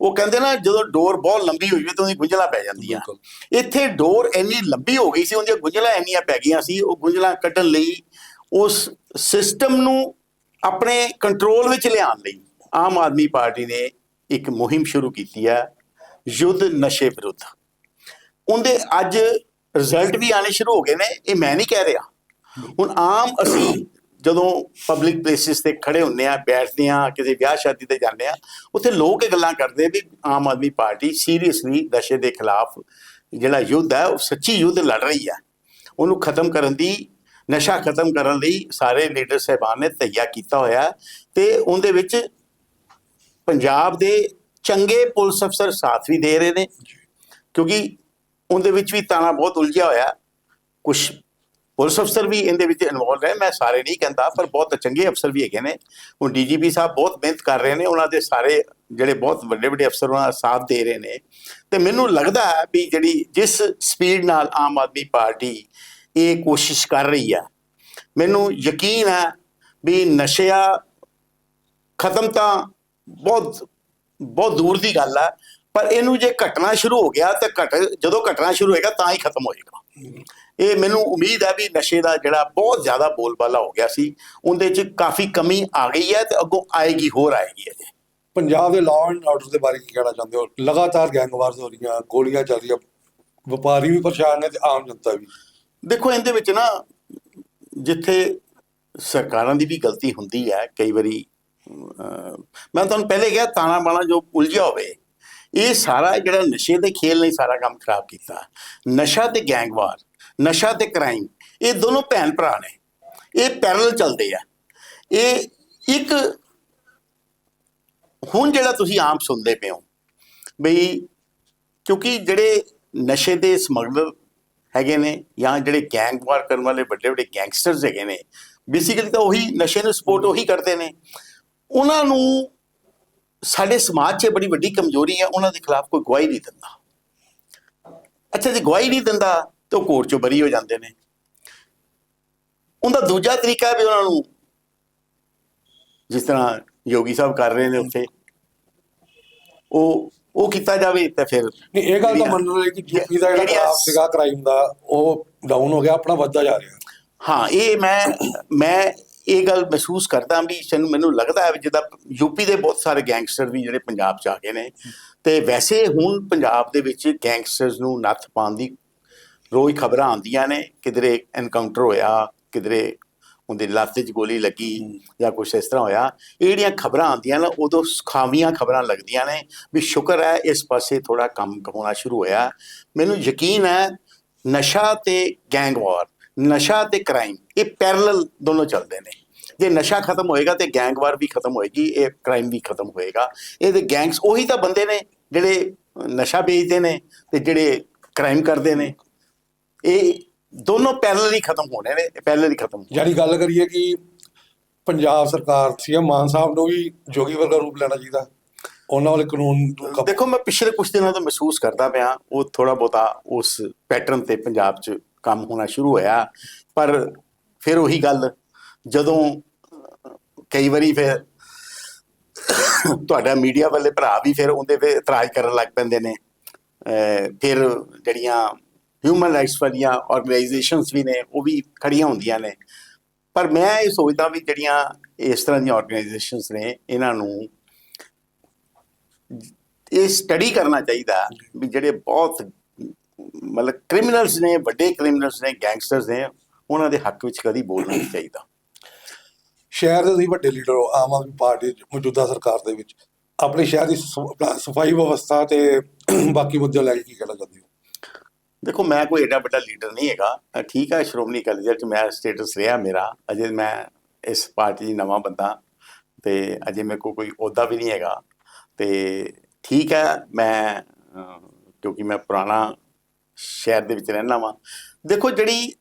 ਉਹ ਕਹਿੰਦੇ ਨਾ ਜਦੋਂ ਡੋਰ ਬਹੁਤ ਲੰਬੀ ਹੋਈ ਤਾਂ ਉਹਦੀ ਗੁੰਝਲਾਂ ਪੈ ਜਾਂਦੀਆਂ। ਇੱਥੇ ਡੋਰ ਇੰਨੀ ਲੰਬੀ ਹੋ ਗਈ ਸੀ ਉਹਦੀਆਂ ਗੁੰਝਲਾਂ ਇੰਨੀਆਂ ਪੈ ਗਈਆਂ ਸੀ ਉਹ ਗੁੰਝਲਾਂ ਕੱਢਣ ਲਈ ਉਸ ਸਿਸਟਮ ਨੂੰ ਆਪਣੇ ਕੰਟਰੋਲ ਵਿੱਚ ਲਿਆਉਣ ਲਈ ਆਮ ਆਦਮੀ ਪਾਰਟੀ ਨੇ ਇੱਕ ਮੁਹਿੰਮ ਸ਼ੁਰੂ ਕੀਤੀ ਹੈ ਯੁੱਧ ਨਸ਼ੇ ਵਿਰੁੱਧ। ਉਹਦੇ ਅੱਜ ਰਿਜ਼ਲਟ ਵੀ ਆਣੇ ਸ਼ੁਰੂ ਹੋ ਗਏ ਨੇ ਇਹ ਮੈਂ ਨਹੀਂ ਕਹਿ ਰਿਹਾ। ਹੁਣ ਆਮ ਅਸੀਂ ਜਦੋਂ ਪਬਲਿਕ ਪਲੇਸਿਸ ਤੇ ਖੜੇ ਹੁੰਨੇ ਆ ਬੈਠਦੇ ਆ ਕਿਸੇ ਵਿਆਹ ਸ਼ਾਦੀ ਤੇ ਜਾਂਦੇ ਆ ਉੱਥੇ ਲੋਕ ਇਹ ਗੱਲਾਂ ਕਰਦੇ ਵੀ ਆਮ ਆਦਮੀ ਪਾਰਟੀ ਸੀਰੀਅਸਲੀ ਨਸ਼ੇ ਦੇ ਖਿਲਾਫ ਜਿਹੜਾ ਯੁੱਧ ਹੈ ਉਹ ਸੱਚੀ ਯੁੱਧ ਲੜ ਰਹੀ ਹੈ। ਉਹਨੂੰ ਖਤਮ ਕਰਨ ਦੀ ਨਸ਼ਾ ਖਤਮ ਕਰਨ ਲਈ ਸਾਰੇ ਲੀਡਰ ਸਹਿਬਾਨ ਨੇ ਤਈਆ ਕੀਤਾ ਹੋਇਆ ਤੇ ਉਹਦੇ ਵਿੱਚ ਪੰਜਾਬ ਦੇ ਚੰਗੇ ਪੁਲਿਸ ਅਫਸਰ ਸਾਥ ਵੀ ਦੇ ਰਹੇ ਨੇ। ਕਿਉਂਕਿ ਉਹਦੇ ਵਿੱਚ ਵੀ ਤਾਣਾ ਬਹੁਤ ਉਲਝਿਆ ਹੋਇਆ। ਕੁਝ ਪੁਲਿਸ ਅਫਸਰ ਵੀ ਇਹਦੇ ਵਿੱਚ ਇਨਵੋਲਵ ਹੈ। ਮੈਂ ਸਾਰੇ ਨਹੀਂ ਕਹਿੰਦਾ, ਪਰ ਬਹੁਤ ਚੰਗੇ ਅਫਸਰ ਵੀ ਹੈਗੇ ਨੇ। ਹੁਣ ਡੀਜੀਪੀ ਸਾਹਿਬ ਬਹੁਤ ਮਿਹਨਤ ਕਰ ਰਹੇ ਨੇ। ਉਹਨਾਂ ਦੇ ਸਾਰੇ ਜਿਹੜੇ ਬਹੁਤ ਵੱਡੇ ਵੱਡੇ ਅਫਸਰ ਉਹਨਾਂ ਦਾ ਸਾਥ ਦੇ ਰਹੇ ਨੇ। ਤੇ ਮੈਨੂੰ ਲੱਗਦਾ ਹੈ ਵੀ ਜਿਹੜੀ ਜਿਸ ਸਪੀਡ ਨਾਲ ਆਮ ਆਦਮੀ ਪਾਰਟੀ ਇਹ ਕੋਸ਼ਿਸ਼ ਕਰ ਰਹੀ ਆ ਮੈਨੂੰ ਯਕੀਨ ਹੈ ਵੀ ਨਸ਼ਿਆ ਖਤਮ ਤਾਂ ਬਹੁਤ ਬਹੁਤ ਦੂਰ ਦੀ ਗੱਲ ਆ ਪਰ ਇਹਨੂੰ ਜੇ ਘਟਣਾ ਸ਼ੁਰੂ ਹੋ ਗਿਆ ਤਾਂ ਘਟ ਜਦੋਂ ਘਟਣਾ ਸ਼ੁਰੂ ਹੋਏਗਾ ਤਾਂ ਹੀ ਖਤਮ ਹੋਏਗਾ। ਇਹ ਮੈਨੂੰ ਉਮੀਦ ਹੈ ਵੀ ਨਸ਼ੇ ਦਾ ਜਿਹੜਾ ਬਹੁਤ ਜ਼ਿਆਦਾ ਬੋਲਬਾਲਾ ਹੋ ਗਿਆ ਸੀ ਉਹਦੇ 'ਚ ਕਾਫੀ ਕਮੀ ਆ ਗਈ ਹੈ ਤੇ ਅੱਗੋਂ ਆਏਗੀ ਹੋਰ ਆਏਗੀ ਅਜੇ। ਪੰਜਾਬ ਦੇ ਲਾਅ ਐਂਡ ਆਰਡਰ ਦੇ ਬਾਰੇ ਕੀ ਕਹਿਣਾ ਚਾਹੁੰਦੇ ਹੋ? ਲਗਾਤਾਰ ਗੈਂਗਵਾਰਸ ਹੋ ਰਹੀਆਂ ਗੋਲੀਆਂ ਚੱਲ ਰਹੀਆਂ ਵਪਾਰੀ ਵੀ ਪਰੇਸ਼ਾਨ ਨੇ ਤੇ ਆਮ ਜਨਤਾ ਵੀ। ਦੇਖੋ ਇਹਦੇ ਵਿੱਚ ਨਾ ਜਿੱਥੇ ਸਰਕਾਰਾਂ ਦੀ ਵੀ ਗਲਤੀ ਹੁੰਦੀ ਹੈ ਕਈ ਵਾਰੀ ਮੈਂ ਤੁਹਾਨੂੰ ਪਹਿਲੇ ਕਿਹਾ ਤਾਣਾ ਬਾਣਾ ਜੋ ਉਲਝਿਆ ਹੋਵੇ ਇਹ ਸਾਰਾ ਜਿਹੜਾ ਨਸ਼ੇ ਦੇ ਖੇਲ ਨੇ ਸਾਰਾ ਕੰਮ ਖਰਾਬ ਕੀਤਾ। ਨਸ਼ਾ ਤੇ ਗੈਂਗਵਾਰ। ਨਸ਼ਾ ਤੇ ਕ੍ਰਾਈਮ ਇਹ ਦੋਨੋਂ ਭੈਣ ਭਰਾ ਨੇ। ਇਹ ਪੈਰਲਲ ਚੱਲਦੇ ਆ। ਇਹ ਇੱਕ ਹੁਣ ਜਿਹੜਾ ਤੁਸੀਂ ਆਮ ਸੁਣਦੇ ਪਏ ਹੋ, ਬਈ ਕਿਉਂਕਿ ਜਿਹੜੇ ਨਸ਼ੇ ਦੇ ਸਮਗਲਰ ਹੈਗੇ ਨੇ ਜਾਂ ਜਿਹੜੇ ਗੈਂਗ ਵਾਰ ਕਰਨ ਵਾਲੇ ਵੱਡੇ ਵੱਡੇ ਗੈਂਗਸਟਰਸ ਹੈਗੇ ਨੇ ਬੇਸਿਕਲੀ ਤਾਂ ਉਹੀ ਨਸ਼ੇ ਨੂੰ ਸਪੋਰਟ ਉਹੀ ਕਰਦੇ ਨੇ। ਉਹਨਾਂ ਨੂੰ ਸਾਡੇ ਸਮਾਜ 'ਚ ਬੜੀ ਵੱਡੀ ਕਮਜ਼ੋਰੀ ਹੈ ਉਹਨਾਂ ਦੇ ਖਿਲਾਫ ਕੋਈ ਗਵਾਹੀ ਨਹੀਂ ਦਿੰਦਾ। ਅੱਛਾ, ਜੇ ਗਵਾਹੀ ਨਹੀਂ ਦਿੰਦਾ ਤਾਂ ਉਹ ਕੋਰਟ 'ਚੋਂ ਬਰੀ ਹੋ ਜਾਂਦੇ ਨੇ। ਉਹਦਾ ਦੂਜਾ ਤਰੀਕਾ ਵੀ ਉਹਨਾਂ ਨੂੰ ਜਿਸ ਤਰ੍ਹਾਂ ਯੋਗੀ ਸਾਹਿਬ ਕਰ ਰਹੇ ਨੇ ਉੱਥੇ ਉਹ ਉਹ ਕੀਤਾ ਜਾਵੇ ਤਾਂ ਫਿਰ ਨਹੀਂ ਇਹ ਗੱਲ ਤਾਂ ਮੰਨ ਰਹੇ ਕਿ ਯੂਪੀ ਦਾ ਜਿਹੜਾ ਗ੍ਰਾਫ ਸੀਗਾ ਕ੍ਰਾਈਮ ਦਾ ਉਹ ਡਾਊਨ ਹੋ ਗਿਆ ਆਪਣਾ ਵੱਧਦਾ ਜਾ ਰਿਹਾ। ਹਾਂ ਇਹ ਮੈਂ ਮੈਂ ਇਹ ਗੱਲ ਮਹਿਸੂਸ ਕਰਦਾ ਵੀ ਸਾਨੂੰ ਮੈਨੂੰ ਲੱਗਦਾ ਹੈ ਜਿੱਦਾਂ ਯੂਪੀ ਦੇ ਬਹੁਤ ਸਾਰੇ ਗੈਂਗਸਟਰ ਵੀ ਜਿਹੜੇ ਪੰਜਾਬ ਚ ਆ ਗਏ ਨੇ ਤੇ ਵੈਸੇ ਹੁਣ ਪੰਜਾਬ ਦੇ ਵਿੱਚ ਗੈਂਗਸਟਰਸ ਨੂੰ ਨੱਥ ਪਾਉਣ ਦੀ ਰੋਜ਼ ਖਬਰਾਂ ਆਉਂਦੀਆਂ ਨੇ ਕਿਧਰੇ ਐਨਕਾਊਂਟਰ ਹੋਇਆ ਕਿਧਰੇ ਉਹਦੇ ਲੱਤ 'ਚ ਗੋਲੀ ਲੱਗੀ ਜਾਂ ਕੁਛ ਇਸ ਤਰ੍ਹਾਂ ਹੋਇਆ ਇਹ ਜਿਹੜੀਆਂ ਖਬਰਾਂ ਆਉਂਦੀਆਂ ਨਾ ਉਦੋਂ ਸੁਖਾਵੀਆਂ ਖਬਰਾਂ ਲੱਗਦੀਆਂ ਨੇ ਵੀ ਸ਼ੁਕਰ ਹੈ ਇਸ ਪਾਸੇ ਥੋੜਾ ਕੰਮ ਹੋਣਾ ਸ਼ੁਰੂ ਹੋਇਆ। ਮੈਨੂੰ ਯਕੀਨ ਹੈ ਨਸ਼ਾ ਤੇ ਗੈਂਗ ਵਾਰ ਨਸ਼ਾ ਤੇ ਕ੍ਰਾਈਮ ਇਹ ਪੈਰਲਲ ਦੋਨੋਂ ਚੱਲਦੇ ਨੇ। ਜੇ ਨਸ਼ਾ ਖਤਮ ਹੋਏਗਾ ਤੇ ਗੈਂਗ ਵਾਰ ਵੀ ਖਤਮ ਹੋਏਗੀ ਇਹ ਕ੍ਰਾਈਮ ਵੀ ਖਤਮ ਹੋਏਗਾ। ਇਹਦੇ ਗੈਂਗਸ ਉਹੀ ਤਾਂ ਬੰਦੇ ਨੇ ਜਿਹੜੇ ਨਸ਼ਾ ਵੇਚਦੇ ਨੇ ਤੇ ਜਿਹੜੇ ਕ੍ਰਾਈਮ ਕਰਦੇ ਨੇ। ਇਹ ਦੋਨੋਂ ਪੈਰਲਲ ਹੀ ਖਤਮ ਹੋਣੇ ਨੇ ਪੈਰਲਲ ਹੀ ਖਤਮ ਯਾਨੀ ਗੱਲ ਕਰੀਏ ਕਿ ਪੰਜਾਬ ਸਰਕਾਰ ਸੀਐਮ ਮਾਨ ਸਾਹਿਬ ਨੂੰ ਵੀ ਜੋਗੀ ਵਰਗਾ ਰੂਪ ਲੈਣਾ ਚਾਹੀਦਾ। ਉਹਨਾਂ ਵਾਲੇ ਕਾਨੂੰਨ ਦੇਖੋ ਮੈਂ ਪਿਛਲੇ ਕੁਝ ਦਿਨਾਂ ਤੋਂ ਮਹਿਸੂਸ ਕਰਦਾ ਪਿਆ ਉਹ ਥੋੜਾ ਬਹੁਤਾ ਉਸ ਪੈਟਰਨ ਤੇ ਪੰਜਾਬ 'ਚ ਕੰਮ ਹੋਣਾ ਸ਼ੁਰੂ ਹੋਇਆ। ਪਰ ਫਿਰ ਉਹੀ ਗੱਲ ਜਦੋਂ ਕਈ ਵਾਰੀ ਫਿਰ ਤੁਹਾਡਾ ਮੀਡੀਆ ਵਾਲੇ ਭਰਾ ਵੀ ਫਿਰ ਉਹਦੇ ਤੇ ਇਤਰਾਜ਼ ਕਰਨ ਲੱਗ ਪੈਂਦੇ ਨੇ। ਫਿਰ ਜਿਹੜੀਆਂ ਹਿਊਮਨ ਰਾਈਟਸ ਵਾਲੀਆਂ ਆਰਗੇਨਾਈਜੇਸ਼ਨਸ ਵੀ ਨੇ, ਉਹ ਵੀ ਖੜੀਆਂ ਹੁੰਦੀਆਂ ਨੇ। ਪਰ ਮੈਂ ਇਹ ਸੋਚਦਾ ਵੀ ਜਿਹੜੀਆਂ ਇਸ ਤਰ੍ਹਾਂ ਦੀਆਂ ਆਰਗੇਨਾਈਜੇਸ਼ਨਸ ਨੇ, ਇਹਨਾਂ ਨੂੰ ਇਹ ਸਟੱਡੀ ਕਰਨਾ ਚਾਹੀਦਾ ਵੀ ਜਿਹੜੇ ਬਹੁਤ ਮਤਲਬ ਕ੍ਰਿਮੀਨਲਸ ਨੇ, ਵੱਡੇ ਕ੍ਰਿਮੀਨਲਸ ਨੇ ਗੈਂਗਸਟਰਸ ਨੇ, ਉਹਨਾਂ ਦੇ ਹੱਕ ਵਿੱਚ ਕਦੀ ਬੋਲਣਾ ਨਹੀਂ ਚਾਹੀਦਾ। ਸ਼ਹਿਰ ਦੇ ਤੁਸੀਂ ਵੱਡੇ ਲੀਡਰ ਹੋ, ਆਮ ਆਦਮੀ ਪਾਰਟੀ ਮੌਜੂਦਾ ਸਰਕਾਰ ਦੇ ਵਿੱਚ। ਆਪਣੇ ਸ਼ਹਿਰ ਦੀ ਸ- ਸਫ਼ਾਈ ਵਿਵਸਥਾ ਤੇ ਬਾਕੀ ਮੁੱਦਿਆਂ ਲੈ ਕੇ ਕੀ ਕਹਿਣਾ ਚਾਹੁੰਦੇ ਹੋ? ਦੇਖੋ ਮੈਂ ਕੋਈ ਐਡਾ ਵੱਡਾ ਲੀਡਰ ਨਹੀਂ ਹੈਗਾ। ਅ, ਠੀਕ ਹੈ ਸ਼੍ਰੋਮਣੀ ਅਕਾਲੀ ਦਲ ਚ ਮੈਂ ਸਟੇਟਸ ਰਿਹਾ ਮੇਰਾ। ਅਜੇ ਮੈਂ ਇਸ ਪਾਰਟੀ 'ਚ ਨਵਾਂ ਬੰਦਾ ਤੇ ਅਜੇ ਮੇਰੇ ਕੋਲ ਕੋਈ ਅਹੁਦਾ ਵੀ ਨਹੀਂ ਹੈਗਾ। ਤੇ ਠੀਕ ਹੈ ਮੈਂ ਕਿਉਂਕਿ ਮੈਂ ਪੁਰਾਣਾ ਸ਼ਹਿਰ ਦੇ ਵਿੱਚ ਰਹਿਣਾ ਵਾਂ। ਦੇਖੋ ਜਿਹੜੀ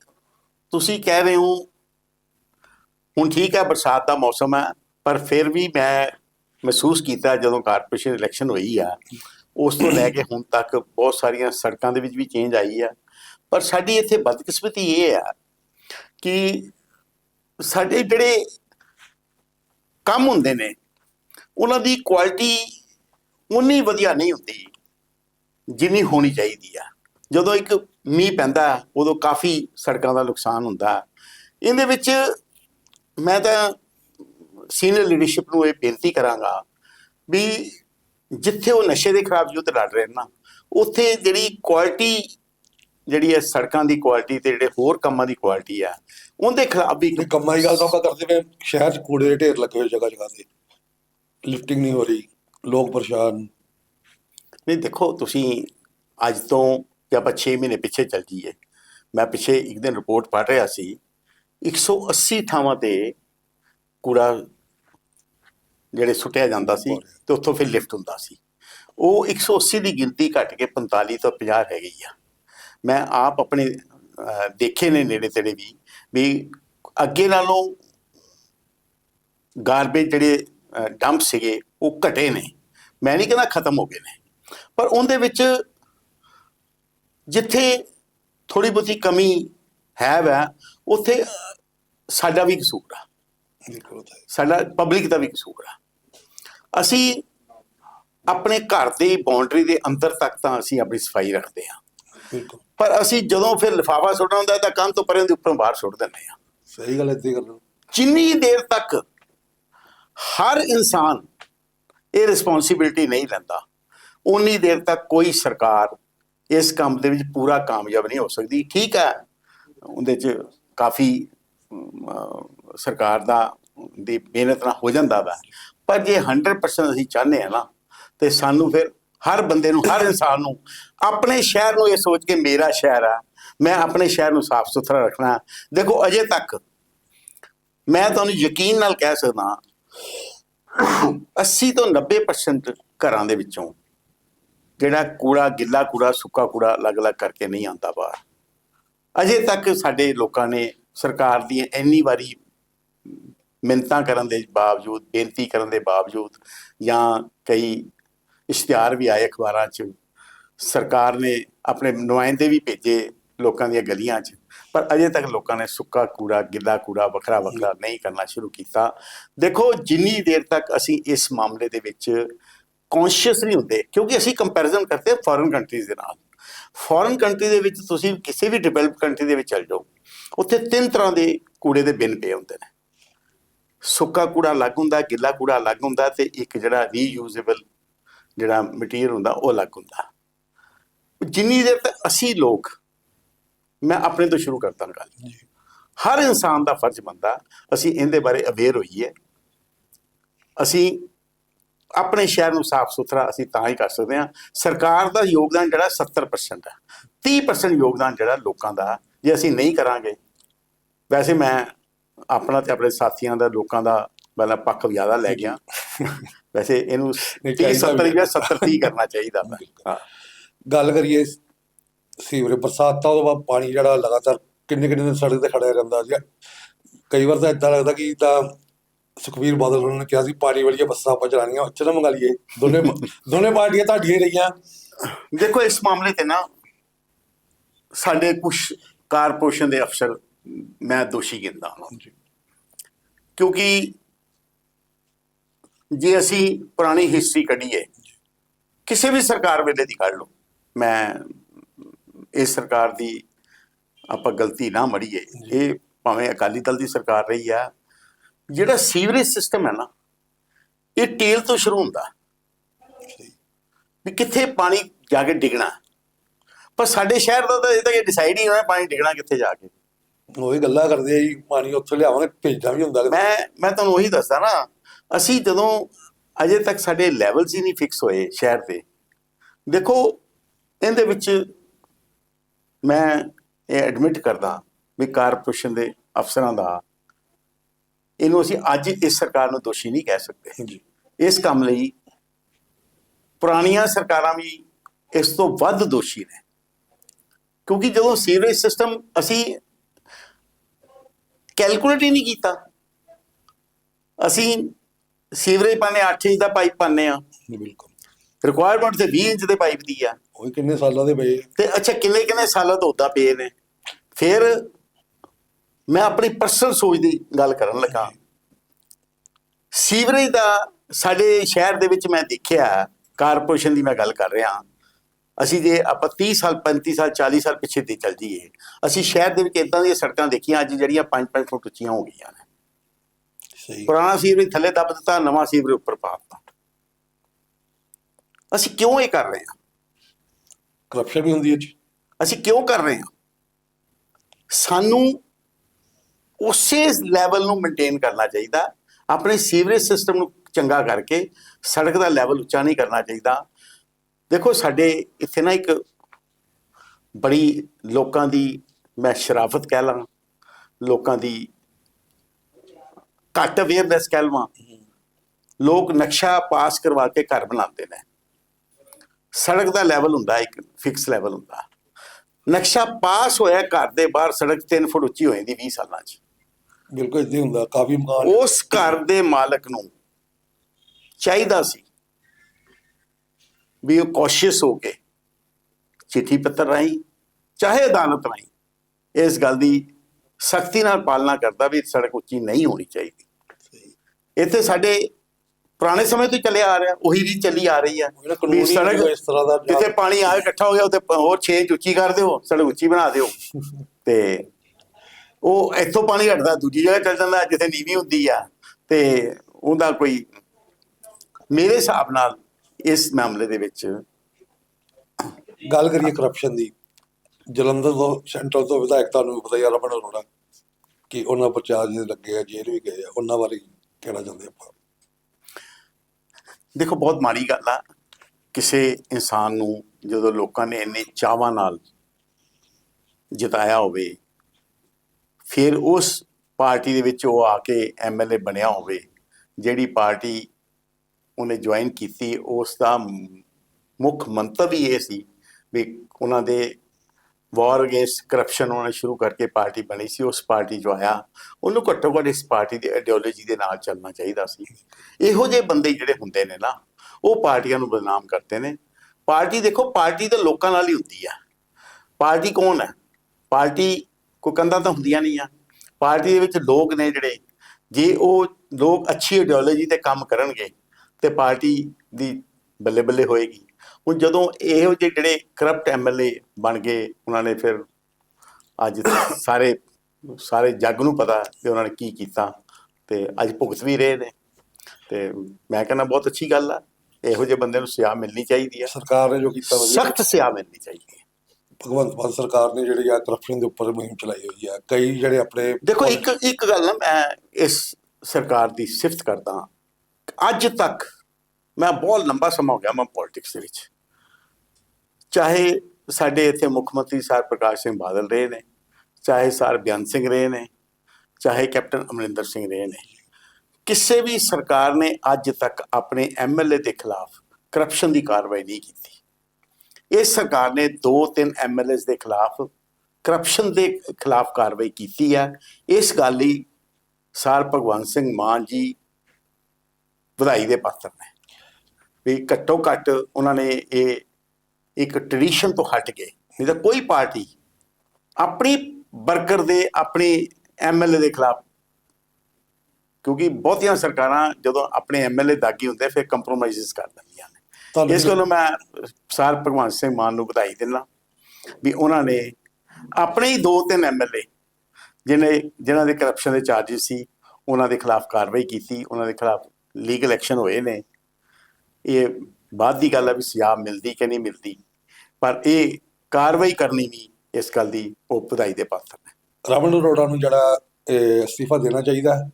ਤੁਸੀਂ ਕਹਿ ਰਹੇ ਹੋ ਹੁਣ ਠੀਕ ਹੈ ਬਰਸਾਤ ਦਾ ਮੌਸਮ ਹੈ ਪਰ ਫਿਰ ਵੀ ਮੈਂ ਮਹਿਸੂਸ ਕੀਤਾ ਜਦੋਂ ਕਾਰਪੋਰੇਸ਼ਨ ਇਲੈਕਸ਼ਨ ਹੋਈ ਆ ਉਸ ਤੋਂ ਲੈ ਕੇ ਹੁਣ ਤੱਕ ਬਹੁਤ ਸਾਰੀਆਂ ਸੜਕਾਂ ਦੇ ਵਿੱਚ ਵੀ ਚੇਂਜ ਆਈ ਆ। ਪਰ ਸਾਡੀ ਇੱਥੇ ਬਦਕਿਸਮਤੀ ਇਹ ਆ ਕਿ ਸਾਡੇ ਜਿਹੜੇ ਕੰਮ ਹੁੰਦੇ ਨੇ, ਉਹਨਾਂ ਦੀ ਕੁਆਲਿਟੀ ਉਨੀ ਵਧੀਆ ਨਹੀਂ ਹੁੰਦੀ ਜਿੰਨੀ ਹੋਣੀ ਚਾਹੀਦੀ ਆ। ਜਦੋਂ ਇੱਕ ਮੀਂਹ ਪੈਂਦਾ, ਉਦੋਂ ਕਾਫੀ ਸੜਕਾਂ ਦਾ ਨੁਕਸਾਨ ਹੁੰਦਾ। ਇਹਦੇ ਵਿੱਚ ਮੈਂ ਤਾਂ ਸੀਨੀਅਰ ਲੀਡਰਸ਼ਿਪ ਨੂੰ ਇਹ ਬੇਨਤੀ ਕਰਾਂਗਾ ਵੀ ਜਿੱਥੇ ਉਹ ਨਸ਼ੇ ਦੇ ਖਿਲਾਫ ਯੁੱਧ ਲੜ ਰਹੇ ਨੇ ਨਾ ਉੱਥੇ ਜਿਹੜੀ ਕੁਆਲਿਟੀ ਜਿਹੜੀ ਹੈ ਸੜਕਾਂ ਦੀ ਕੁਆਲਿਟੀ ਤੇ ਜਿਹੜੇ ਹੋਰ ਕੰਮਾਂ ਦੀ ਕੁਆਲਿਟੀ ਆ ਉਹਦੇ ਖਿਲਾਫ ਵੀ ਕੰਮਾਂ ਦੀ ਗੱਲ ਤਾਂ ਆਪਾਂ ਕਰਦੇ ਪਏ। ਸ਼ਹਿਰ 'ਚ ਕੂੜੇ ਦੇ ਢੇਰ ਲੱਗੇ ਹੋਏ ਜਗ੍ਹਾ ਜਗ੍ਹਾ ਤੇ ਲਿਫਟਿੰਗ ਨਹੀਂ ਹੋ ਰਹੀ ਲੋਕ ਪਰੇਸ਼ਾਨ ਨਹੀਂ ਦੇਖੋ ਤੁਸੀਂ ਅੱਜ ਤੋਂ ਜੇ ਆਪਾਂ 6 ਮਹੀਨੇ ਪਿੱਛੇ ਚੱਲ ਜਾਈਏ ਮੈਂ ਪਿੱਛੇ ਇੱਕ ਦਿਨ ਰਿਪੋਰਟ ਪੜ੍ਹ ਰਿਹਾ ਸੀ 180 ਥਾਵਾਂ ਤੇ ਕੂੜਾ ਜਿਹੜੇ ਸੁੱਟਿਆ ਜਾਂਦਾ ਸੀ ਤੇ ਉੱਥੋਂ ਫਿਰ ਲਿਫਟ ਹੁੰਦਾ ਸੀ। ਉਹ 180 ਦੀ ਗਿਣਤੀ ਘਟ ਕੇ 45 ਤੋਂ 50 ਰਹਿ ਗਈ ਆ। ਮੈਂ ਆਪ ਆਪਣੇ ਦੇਖੇ ਨੇ ਨੇੜੇ ਤੇੜੇ ਵੀ ਵੀ ਅੱਗੇ ਨਾਲੋਂ ਗਾਰਬੇਜ ਜਿਹੜੇ ਡੰਪ ਸੀਗੇ ਉਹ ਘਟੇ ਨੇ। ਮੈਂ ਨਹੀਂ ਕਹਿੰਦਾ ਖਤਮ ਹੋ ਗਏ ਨੇ। ਪਰ ਉਹਦੇ ਵਿੱਚ ਜਿੱਥੇ ਥੋੜੀ ਬਹੁਤੀ ਕਮੀ ਹੈ ਵੈ ਉੱਥੇ ਸਾਡਾ ਵੀ ਕਸੂਰ ਆ। ਸਾਡਾ ਪਬਲਿਕ ਦਾ ਵੀ ਕਸੂਰ ਆ। ਅਸੀਂ ਆਪਣੇ ਘਰ ਦੀ ਬਾਉਂਡਰੀ ਦੇ ਅੰਦਰ ਤੱਕ ਤਾਂ ਅਸੀਂ ਆਪਣੀ ਸਫ਼ਾਈ ਰੱਖਦੇ ਹਾਂ। ਬਿਲਕੁਲ। ਪਰ ਅਸੀਂ ਜਦੋਂ ਫਿਰ ਲਿਫਾਫਾ ਸੁੱਟਣਾ ਹੁੰਦਾ ਤਾਂ ਕੰਨ ਤੋਂ ਪਰੇ ਦੇ ਉੱਪਰੋਂ ਬਾਹਰ ਸੁੱਟ ਦਿੰਦੇ ਹਾਂ। ਸਹੀ ਗੱਲ ਇੱਥੇ ਗੱਲ। ਜਿੰਨੀ ਦੇਰ ਤੱਕ ਹਰ ਇਨਸਾਨ ਇਹ ਰਿਸਪੌਂਸਿਬਿਲਟੀ ਨਹੀਂ ਲੈਂਦਾ ਉਨੀ ਦੇਰ ਤੱਕ ਕੋਈ ਸਰਕਾਰ ਇਸ ਕੰਮ ਦੇ ਵਿੱਚ ਪੂਰਾ ਕਾਮਯਾਬ ਨਹੀਂ ਹੋ ਸਕਦੀ। ਠੀਕ ਹੈ ਉਹਦੇ 'ਚ ਕਾਫੀ ਸਰਕਾਰ ਦਾ ਦੀ ਮਿਹਨਤ ਨਾਲ ਹੋ ਜਾਂਦਾ ਵਾ। ਪਰ ਜੇ 100% ਅਸੀਂ ਚਾਹੁੰਦੇ ਆ ਨਾ, ਤੇ ਸਾਨੂੰ ਫਿਰ ਹਰ ਬੰਦੇ ਨੂੰ, ਹਰ ਇਨਸਾਨ ਨੂੰ ਆਪਣੇ ਸ਼ਹਿਰ ਨੂੰ ਇਹ ਸੋਚ ਕੇ ਮੇਰਾ ਸ਼ਹਿਰ ਆ, ਮੈਂ ਆਪਣੇ ਸ਼ਹਿਰ ਨੂੰ ਸਾਫ਼ ਸੁਥਰਾ ਰੱਖਣਾ। ਦੇਖੋ, ਅਜੇ ਤੱਕ ਮੈਂ ਤੁਹਾਨੂੰ ਯਕੀਨ ਨਾਲ ਕਹਿ ਸਕਦਾ 80 ਤੋਂ 90% ਘਰਾਂ ਦੇ ਵਿੱਚੋਂ ਜਿਹੜਾ ਕੂੜਾ, ਗਿੱਲਾ ਕੂੜਾ, ਸੁੱਕਾ ਕੂੜਾ ਅਲੱਗ-ਅਲੱਗ ਕਰਕੇ ਨਹੀਂ ਆਉਂਦਾ ਬਾਹਰ। ਅਜੇ ਤੱਕ ਸਾਡੇ ਲੋਕਾਂ ਨੇ ਸਰਕਾਰ ਦੀ ਇੰਨੀ ਵਾਰੀ ਮਿੰਤਾਂ ਕਰਨ ਦੇ ਬਾਵਜੂਦ ਬੇਨਤੀ ਕਰਨ ਦੇ ਬਾਵਜੂਦ ਜਾਂ ਕਈ ਇਸ਼ਤਿਹਾਰ ਵੀ ਆਏ ਅਖਬਾਰਾਂ 'ਚ ਸਰਕਾਰ ਨੇ ਆਪਣੇ ਨੁਮਾਇੰਦੇ ਵੀ ਭੇਜੇ ਲੋਕਾਂ ਦੀਆਂ ਗਲੀਆਂ 'ਚ ਪਰ ਅਜੇ ਤੱਕ ਲੋਕਾਂ ਨੇ ਸੁੱਕਾ ਕੂੜਾ ਗਿੱਲਾ ਕੂੜਾ ਵੱਖਰਾ ਵੱਖਰਾ ਨਹੀਂ ਕਰਨਾ ਸ਼ੁਰੂ ਕੀਤਾ। ਦੇਖੋ ਜਿੰਨੀ ਦੇਰ ਤੱਕ ਅਸੀਂ ਇਸ ਮਾਮਲੇ ਦੇ ਵਿੱਚ ਕੌਨਸ਼ੀਅਸ ਨਹੀਂ ਹੁੰਦੇ ਕਿਉਂਕਿ ਅਸੀਂ ਕੰਪੈਰੀਜ਼ਨ ਕਰਦੇ ਹਾਂ ਫੋਰਨ ਕੰਟਰੀਜ਼ ਦੇ ਨਾਲ। ਫੋਰਨ ਕੰਟਰੀ ਦੇ ਵਿੱਚ ਤੁਸੀਂ ਕਿਸੇ ਵੀ ਡਿਵੈਲਪ ਕੰਟਰੀ ਦੇ ਵਿੱਚ ਚਲ ਜਾਓ ਉੱਥੇ ਤਿੰਨ ਤਰ੍ਹਾਂ ਦੇ ਕੂੜੇ ਦੇ ਬਿਨ ਪਏ ਹੁੰਦੇ ਨੇ। ਸੁੱਕਾ ਕੂੜਾ ਅਲੱਗ ਹੁੰਦਾ ਗਿੱਲਾ ਕੂੜਾ ਅਲੱਗ ਹੁੰਦਾ ਤੇ ਇੱਕ ਜਿਹੜਾ ਰੀਯੂਜ਼ੇਬਲ ਜਿਹੜਾ ਮਟੀਰੀਅਲ ਹੁੰਦਾ ਉਹ ਅਲੱਗ ਹੁੰਦਾ। ਜਿੰਨੀ ਦੇਰ ਤੱਕ ਅਸੀਂ ਲੋਕ ਮੈਂ ਆਪਣੇ ਤੋਂ ਸ਼ੁਰੂ ਕਰਦਾ ਗੱਲ। ਜੀ। ਹਰ ਇਨਸਾਨ ਦਾ ਫਰਜ਼ ਬਣਦਾ ਅਸੀਂ ਇਹਦੇ ਬਾਰੇ ਅਵੇਅਰ ਹੋਈਏ। ਅਸੀਂ ਆਪਣੇ ਸ਼ਹਿਰ ਨੂੰ ਸਾਫ਼ ਸੁਥਰਾ ਅਸੀਂ ਤਾਂ ਹੀ ਕਰ ਸਕਦੇ ਹਾਂ। ਸਰਕਾਰ ਦਾ ਯੋਗਦਾਨ ਜਿਹੜਾ 70% ਹੈ। 30% ਯੋਗਦਾਨ ਜਿਹੜਾ ਲੋਕਾਂ ਦਾ ਜੇ ਅਸੀਂ ਨਹੀਂ ਕਰਾਂਗੇ ਵੈਸੇ ਮੈਂ ਆਪਣਾ ਤੇ ਆਪਣੇ ਸਾਥੀਆਂ ਦਾ ਲੋਕਾਂ ਦਾ ਪਹਿਲਾਂ ਪੱਖ ਜ਼ਿਆਦਾ ਲੈ ਗਿਆ। ਵੈਸੇ ਇਹਨੂੰ ਨਹੀਂ, 30 ਚਾਹੀਦਾ 70 ਵੀ। ਜਾਂ 70 30 ਕਰਨਾ ਚਾਹੀਦਾ ਹਾਂ। ਗੱਲ ਕਰੀਏ ਸੀਵਰੇਜ ਬਰਸਾਤਾਂ ਤੋਂ ਬਾਅਦ ਪਾਣੀ ਜਿਹੜਾ ਲਗਾਤਾਰ ਕਿੰਨੇ ਕਿੰਨੇ ਦਿਨ ਸੜਕ ਤੇ ਖੜਿਆ ਰਹਿੰਦਾ ਸੀ ਕਈ ਵਾਰ ਤਾਂ ਇਦਾਂ ਲੱਗਦਾ ਕਿ ਤਾਂ ਸੁਖਬੀਰ ਬਾਦਲ ਉਹਨਾਂ ਨੇ ਕਿਹਾ ਸੀ ਪਾਣੀ ਵਾਲੀਆਂ ਬੱਸਾਂ ਆਪਾਂ ਚਲਾਉਣੀਆਂ ਉੱਚ ਨਾ ਮੰਗਾ ਲਈਏ। ਦੋਨੇ ਦੋਨੇ ਪਾਰਟੀਆਂ ਤੁਹਾਡੀਆਂ ਰਹੀਆਂ। ਦੇਖੋ ਇਸ ਮਾਮਲੇ ਤੇ ਨਾ ਸਾਡੇ ਕੁਝ ਕਾਰਪੋਰੇਸ਼ਨ ਦੇ ਅਫਸਰ ਮੈਂ ਦੋਸ਼ੀ ਗਿਣਦਾ ਹਾਂ। ਕਿਉਂਕਿ ਜੇ ਅਸੀਂ ਪੁਰਾਣੀ ਹਿਸਟਰੀ ਕੱਢੀਏ ਕਿਸੇ ਵੀ ਸਰਕਾਰ ਵੇਲੇ ਦੀ ਕੱਢ ਲਓ ਮੈਂ ਇਸ ਸਰਕਾਰ ਦੀ ਆਪਾਂ ਗਲਤੀ ਨਾ ਮੜੀਏ। ਇਹ ਭਾਵੇਂ ਅਕਾਲੀ ਦਲ ਦੀ ਸਰਕਾਰ ਰਹੀ ਆ ਜਿਹੜਾ ਸੀਵਰੇਜ ਸਿਸਟਮ ਹੈ ਨਾ ਇਹ ਟੇਲ ਤੋਂ ਸ਼ੁਰੂ ਹੁੰਦਾ। ਵੀ ਕਿੱਥੇ ਪਾਣੀ ਜਾ ਕੇ ਡਿੱਗਣਾ। ਪਰ ਸਾਡੇ ਸ਼ਹਿਰ ਦਾ ਤਾਂ ਇਹ ਤਾਂ ਡਿਸਾਈਡ ਹੀ ਹੋਇਆ ਪਾਣੀ ਡਿੱਗਣਾ ਕਿੱਥੇ ਜਾ ਕੇ। ਉਹੀ ਗੱਲਾਂ ਕਰਦੇ ਆ ਜੀ ਪਾਣੀ ਉੱਥੋਂ ਲਿਆਵਾਂਗੇ ਭੇਜਣਾ ਵੀ ਹੁੰਦਾ। ਮੈਂ ਮੈਂ ਤੁਹਾਨੂੰ ਉਹੀ ਦੱਸਦਾ ਨਾ ਅਸੀਂ ਜਦੋਂ ਅਜੇ ਤੱਕ ਸਾਡੇ ਲੈਵਲਸ ਹੀ ਨਹੀਂ ਫਿਕਸ ਹੋਏ ਸ਼ਹਿਰ ਦੇ ਦੇਖੋ ਇਹਦੇ ਵਿੱਚ ਮੈਂ ਇਹ ਐਡਮਿਟ ਕਰਦਾ ਵੀ ਕਾਰਪੋਰੇਸ਼ਨ ਦੇ ਅਫਸਰਾਂ ਦਾ ਇਹਨੂੰ ਅਸੀਂ ਅੱਜ ਇਸ ਸਰਕਾਰ ਨੂੰ ਦੋਸ਼ੀ ਨਹੀਂ ਕਹਿ ਸਕਦੇ। ਜੀ ਇਸ ਕੰਮ ਲਈ ਪੁਰਾਣੀਆਂ ਸਰਕਾਰਾਂ ਵੀ ਇਸ ਤੋਂ ਵੱਧ ਦੋਸ਼ੀ ਨੇ। ਕਿਉਂਕਿ ਜਦੋਂ ਸੀਵਰੇਜ ਸਿਸਟਮ ਅਸੀਂ ਕੈਲਕੂਲੇਟ ਹੀ ਨਹੀਂ ਕੀਤਾ। ਅਸੀਂ ਸੀਵਰੇਜ ਪਾਣੇ 8 ਇੰਚ ਦਾ ਪਾਈਪ ਪਾਣੇ ਆ ਬਿਲਕੁਲ। ਰਿਕੁਆਇਰਮੈਂਟ ਤੇ 20 ਇੰਚ ਦੇ ਪਾਈਪ ਦੀ ਆ। ਉਹੀ ਕਿੰਨੇ ਸਾਲਾਂ ਦੇ ਪਏ। ਤੇ ਅੱਛਾ ਕਿੰਨੇ ਕਿੰਨੇ ਸਾਲਾਂ ਤੋਂ ਉਦਾਂ ਪਏ ਨੇ? ਫਿਰ ਮੈਂ ਆਪਣੀ ਪਰਸਨਲ ਸੋਚ ਦੀ ਗੱਲ ਕਰਨ ਲੱਗਾ। ਸੀਵਰੇਜ ਦਾ ਸਾਡੇ ਸ਼ਹਿਰ ਦੇ ਵਿੱਚ ਮੈਂ ਦੇਖਿਆ ਕਾਰਪੋਰੇਸ਼ਨ ਦੀ ਮੈਂ ਗੱਲ ਕਰ ਰਿਹਾ। ਅਸੀਂ ਜੇ ਆਪਾਂ 30 ਸਾਲ 35 ਸਾਲ 40 ਸਾਲ ਪਿੱਛੇ ਦੀ ਚੱਲ ਜਾਈਏ ਅਸੀਂ ਸ਼ਹਿਰ ਦੇ ਵਿੱਚ ਇਦਾਂ ਦੀਆਂ ਸੜਕਾਂ ਦੇਖੀਆਂ ਅੱਜ ਜਿਹੜੀਆਂ 5-5 ਫੁੱਟ ਉੱਚੀਆਂ ਹੋ ਗਈਆਂ ਨੇ। ਸਹੀ। ਪੁਰਾਣਾ ਸੀਵਰੇਜ ਥੱਲੇ ਦੱਬ ਦਿੱਤਾ ਨਵਾਂ ਸੀਵਰੇਜ ਉੱਪਰ ਪਾ ਦਿੱਤਾ। ਅਸੀਂ ਕਿਉਂ ਇਹ ਕਰ ਰਹੇ ਹਾਂ? ਕਰਪਸ਼ਨ ਵੀ ਹੁੰਦੀ ਹੈ ਜੀ। ਅਸੀਂ ਕਿਉਂ ਕਰ ਰਹੇ ਹਾਂ? ਸਾਨੂੰ ਉਸੇ ਲੈਵਲ ਨੂੰ ਮੇਨਟੇਨ ਕਰਨਾ ਚਾਹੀਦਾ। ਆਪਣੇ ਸੀਵਰੇਜ ਸਿਸਟਮ ਨੂੰ ਚੰਗਾ ਕਰਕੇ ਸੜਕ ਦਾ ਲੈਵਲ ਉੱਚਾ ਨਹੀਂ ਕਰਨਾ ਚਾਹੀਦਾ। ਦੇਖੋ ਸਾਡੇ ਇੱਥੇ ਨਾ ਇੱਕ ਬੜੀ ਲੋਕਾਂ ਦੀ ਮੈਂ ਸ਼ਰਾਫਤ ਕਹਿ ਲਾਂ ਲੋਕਾਂ ਦੀ ਘੱਟ ਅਵੇਅਰਨੈਸ ਕਹਿ ਲਵਾਂ। ਲੋਕ ਨਕਸ਼ਾ ਪਾਸ ਕਰਵਾ ਕੇ ਘਰ ਬਣਾਉਂਦੇ ਨੇ। ਸੜਕ ਦਾ ਲੈਵਲ ਹੁੰਦਾ ਇੱਕ ਫਿਕਸ ਲੈਵਲ ਹੁੰਦਾ। ਨਕਸ਼ਾ ਪਾਸ ਹੋਇਆ ਘਰ ਦੇ ਬਾਹਰ ਸੜਕ 3 ਫੁੱਟ ਉੱਚੀ ਹੋ ਜਾਂਦੀ 20 ਸਾਲਾਂ 'ਚ। ਬਿਲਕੁਲ ਇਦਾਂ ਹੁੰਦਾ ਕਾਫੀ ਮਕਾਨ ਉਸ ਘਰ ਦੇ ਮਾਲਕ ਨੂੰ ਚਾਹੀਦਾ ਸੀ ਵੀ ਉਹ ਕੋਸ਼ਿਸ਼ ਹੋ ਕੇ ਚਿੱਠੀ ਪੱਤਰ ਰਾਹੀਂ ਚਾਹੇ ਅਦਾਲਤ ਰਾਹੀਂ ਇਸ ਗੱਲ ਦੀ ਸਖਤੀ ਨਾਲ ਪਾਲਣਾ ਕਰਦਾ ਵੀ ਸੜਕ ਉੱਚੀ ਨਹੀਂ ਹੋਣੀ ਚਾਹੀਦੀ। ਇੱਥੇ ਸਾਡੇ ਪੁਰਾਣੇ ਸਮੇਂ ਤੋਂ ਚੱਲਿਆ ਆ ਰਿਹਾ ਉਹੀ ਵੀ ਚੱਲੀ ਆ ਰਹੀ ਹੈ ਵੀ ਸੜਕ ਇਸ ਤਰ੍ਹਾਂ ਦਾ ਜਿੱਥੇ ਪਾਣੀ ਆ ਇਕੱਠਾ ਹੋ ਗਿਆ ਉੱਥੇ ਹੋਰ 6 ਇੰਚ ਉੱਚੀ ਕਰ ਦਿਓ ਸੜਕ ਉੱਚੀ ਬਣਾ ਦਿਓ। ਤੇ ਉਹ ਇੱਥੋਂ ਪਾਣੀ ਹਟਦਾ ਦੂਜੀ ਜਗ੍ਹਾ ਚੱਲ ਜਾਂਦਾ ਜਿੱਥੇ ਨੀਵੀਂ ਹੁੰਦੀ ਆ। ਤੇ ਉਹਦਾ ਕੋਈ ਮੇਰੇ ਹਿਸਾਬ ਨਾਲ ਇਸ ਮਾਮਲੇ ਦੇ ਵਿੱਚ ਗੱਲ ਕਰੀਏ ਕਰਪਸ਼ਨ ਦੀ, ਜਲੰਧਰ ਤੋਂ ਸੈਂਟਰਲ ਤੋਂ ਵਿਧਾਇਕ ਤੁਹਾਨੂੰ ਪਤਾ ਹੀ ਆ ਅਰੋੜਾ ਕਿ ਉਹਨਾਂ ਪਰ ਚਾਰਜ ਲੱਗੇ ਆ, ਜੇਲ੍ਹ ਵੀ ਗਏ ਆ, ਉਹਨਾਂ ਬਾਰੇ ਕਹਿਣਾ ਚਾਹੁੰਦੇ ਆਪਾਂ। ਦੇਖੋ, ਬਹੁਤ ਮਾੜੀ ਗੱਲ ਆ, ਕਿਸੇ ਇਨਸਾਨ ਨੂੰ ਜਦੋਂ ਲੋਕਾਂ ਨੇ ਇੰਨੇ ਚਾਵਾਂ ਨਾਲ ਜਿਤਾਇਆ ਹੋਵੇ, ਫਿਰ ਉਸ ਪਾਰਟੀ ਦੇ ਵਿੱਚ ਉਹ ਆ ਕੇ ਐਮਐਲਏ ਬਣਿਆ ਹੋਵੇ, ਜਿਹੜੀ ਪਾਰਟੀ ਉਹਨੇ ਜੁਆਇਨ ਕੀਤੀ, ਉਸ ਦਾ ਮੁੱਖ ਮੰਤਵ ਹੀ ਇਹ ਸੀ ਵੀ ਉਹਨਾਂ ਦੇ ਵਾਰ ਅਗੇਂਸਟ ਕਰਪਸ਼ਨ ਉਹਨਾਂ ਸ਼ੁਰੂ ਕਰਕੇ ਪਾਰਟੀ ਬਣੀ ਸੀ, ਉਸ ਪਾਰਟੀ 'ਚ ਆਇਆ। ਉਹਨੂੰ ਘੱਟੋ ਘੱਟ ਇਸ ਪਾਰਟੀ ਦੀ ਆਈਡੀਓਲੋਜੀ ਦੇ ਨਾਲ ਚੱਲਣਾ ਚਾਹੀਦਾ ਸੀ। ਇਹੋ ਜਿਹੇ ਬੰਦੇ ਜਿਹੜੇ ਹੁੰਦੇ ਨੇ ਨਾ, ਉਹ ਪਾਰਟੀਆਂ ਨੂੰ ਬਦਨਾਮ ਕਰਦੇ ਨੇ। ਪਾਰਟੀ ਦੇਖੋ, ਪਾਰਟੀ ਤਾਂ ਲੋਕਾਂ ਨਾਲ ਹੀ ਹੁੰਦੀ ਆ। ਪਾਰਟੀ ਕੌਣ ਹੈ? ਪਾਰਟੀ ਕੋਈ ਕੰਦਾ ਤਾਂ ਹੁੰਦੀਆਂ ਨਹੀਂ ਆ। ਪਾਰਟੀ ਦੇ ਵਿੱਚ ਲੋਕ ਨੇ ਜਿਹੜੇ। ਜੇ ਉਹ ਲੋਕ ਅੱਛੀ ਆਈਡੀਓਲੋਜੀ ਤੇ ਕੰਮ ਕਰਨਗੇ ਤੇ ਪਾਰਟੀ ਦੀ ਬੱਲੇ ਬੱਲੇ ਹੋਏਗੀ। ਹੁਣ ਜਦੋਂ ਇਹੋ ਜਿਹੇ ਜਿਹੜੇ ਕਰਪਟ ਐਮਐਲਏ ਬਣ ਗਏ ਉਹਨਾਂ ਨੇ ਫਿਰ ਅੱਜ ਸਾਰੇ ਸਾਰੇ ਜੱਗ ਨੂੰ ਪਤਾ ਕਿ ਉਹਨਾਂ ਨੇ ਕੀ ਕੀਤਾ ਤੇ ਅੱਜ ਭੁਗਤ ਵੀ ਰਹੇ ਨੇ। ਤੇ ਮੈਂ ਕਹਿੰਦਾ ਬਹੁਤ ਅੱਛੀ ਗੱਲ ਆ ਇਹੋ ਜਿਹੇ ਬੰਦੇ ਨੂੰ ਸਿਆ ਮਿਲਣੀ ਚਾਹੀਦੀ ਹੈ ਸਰਕਾਰ ਨੇ ਜੋ ਕੀਤਾ ਵਧੀਆ। ਸਖਤ ਸਿਆ ਮਿਲਣੀ ਚਾਹੀਦੀ ਹੈ ਭਗਵੰਤ ਮਾਨ ਸਰਕਾਰ ਨੇ ਜਿਹੜੀ ਆ ਕਰਪਸ਼ਨ ਦੇ ਉੱਪਰ ਮੁਹਿੰਮ ਚਲਾਈ ਹੋਈ ਆ। ਕਈ ਜਿਹੜੇ ਆਪਣੇ ਦੇਖੋ ਇੱਕ ਇੱਕ ਗੱਲ ਨਾ ਮੈਂ ਇਸ ਸਰਕਾਰ ਦੀ ਸਿਫਤ ਕਰਦਾ ਹਾਂ। ਅੱਜ ਤੱਕ ਮੈਂ ਬਹੁਤ ਲੰਬਾ ਸਮਾਂ ਹੋ ਗਿਆ ਮੈਂ ਪੋਲਿਟਿਕਸ ਦੇ ਵਿੱਚ। ਚਾਹੇ ਸਾਡੇ ਇੱਥੇ ਮੁੱਖ ਮੰਤਰੀ ਸਰ ਪ੍ਰਕਾਸ਼ ਸਿੰਘ ਬਾਦਲ ਰਹੇ ਨੇ, ਚਾਹੇ ਸਰ ਬਿਆਨ ਸਿੰਘ ਰਹੇ ਨੇ, ਚਾਹੇ ਕੈਪਟਨ ਅਮਰਿੰਦਰ ਸਿੰਘ ਰਹੇ ਨੇ। ਕਿਸੇ ਵੀ ਸਰਕਾਰ ਨੇ ਅੱਜ ਤੱਕ ਆਪਣੇ ਐਮਐਲਏ ਦੇ ਖਿਲਾਫ ਕਰਪਸ਼ਨ ਦੀ ਕਾਰਵਾਈ ਨਹੀਂ ਕੀਤੀ। ਇਸ ਸਰਕਾਰ ਨੇ ਦੋ ਤਿੰਨ ਐਮਐਲਏਸ ਦੇ ਖਿਲਾਫ ਕਰਪਸ਼ਨ ਦੇ ਖਿਲਾਫ ਕਾਰਵਾਈ ਕੀਤੀ ਹੈ। ਇਸ ਗੱਲ ਲਈ ਸਰ ਭਗਵੰਤ ਸਿੰਘ ਮਾਨ ਜੀ ਵਧਾਈ ਦੇ ਪਾਤਰ ਨੇ। ਵੀ ਘੱਟੋ ਘੱਟ ਉਹਨਾਂ ਨੇ ਇਹ ਇੱਕ ਟ੍ਰੈਡੀਸ਼ਨ ਤੋਂ ਹਟ ਗਏ ਨਹੀਂ ਤਾਂ ਕੋਈ ਪਾਰਟੀ ਆਪਣੀ ਵਰਕਰ ਦੇ ਆਪਣੀ ਐਮਐਲਏ ਦੇ ਖਿਲਾਫ ਕਿਉਂਕਿ ਬਹੁਤੀਆਂ ਸਰਕਾਰਾਂ ਜਦੋਂ ਆਪਣੇ ਐਮਐਲਏ ਦਾਗੀ ਹੁੰਦੇ ਫਿਰ ਕੰਪਰੋਮਾਈਜ਼ਸ ਕਰ ਦਿੰਦੀਆਂ ਨੇ। ਇਸ ਗੱਲੋਂ ਮੈਂ ਸਰ ਭਗਵੰਤ ਸਿੰਘ ਮਾਨ ਨੂੰ ਵਧਾਈ ਦਿੰਦਾ ਵੀ ਉਹਨਾਂ ਨੇ ਆਪਣੇ ਹੀ ਦੋ ਤਿੰਨ ਐਮਐਲਏ ਜਿਹਨੇ ਜਿਨ੍ਹਾਂ ਦੇ ਕਰਪਸ਼ਨ ਦੇ ਚਾਰजेस ਸੀ ਉਹਨਾਂ ਦੇ ਖਿਲਾਫ ਕਾਰਵਾਈ ਕੀਤੀ ਉਹਨਾਂ ਦੇ ਖਿਲਾਫ ਲੀਗਲ ਐਕਸ਼ਨ ਹੋਏ ਨੇ। ਇਹ ਬਾਅਦ ਦੀ ਗੱਲ ਹੈ ਵੀ ਸਿਆ ਮਿਲਦੀ ਕਿ ਨਹੀਂ ਮਿਲਦੀ। ਪਰ ਇਹ ਕਾਰਵਾਈ ਕਰਨੀ ਵੀ ਇਸ ਗੱਲ ਦੀ ਉਹ ਵਧਾਈ ਦੇ ਪਾਤਰ ਨੇ। ਰਮਨ ਅਰੋੜਾ ਨੂੰ ਜਿਹੜਾ ਅਸਤੀਫਾ ਦੇਣਾ ਚਾਹੀਦਾ ਹੈ।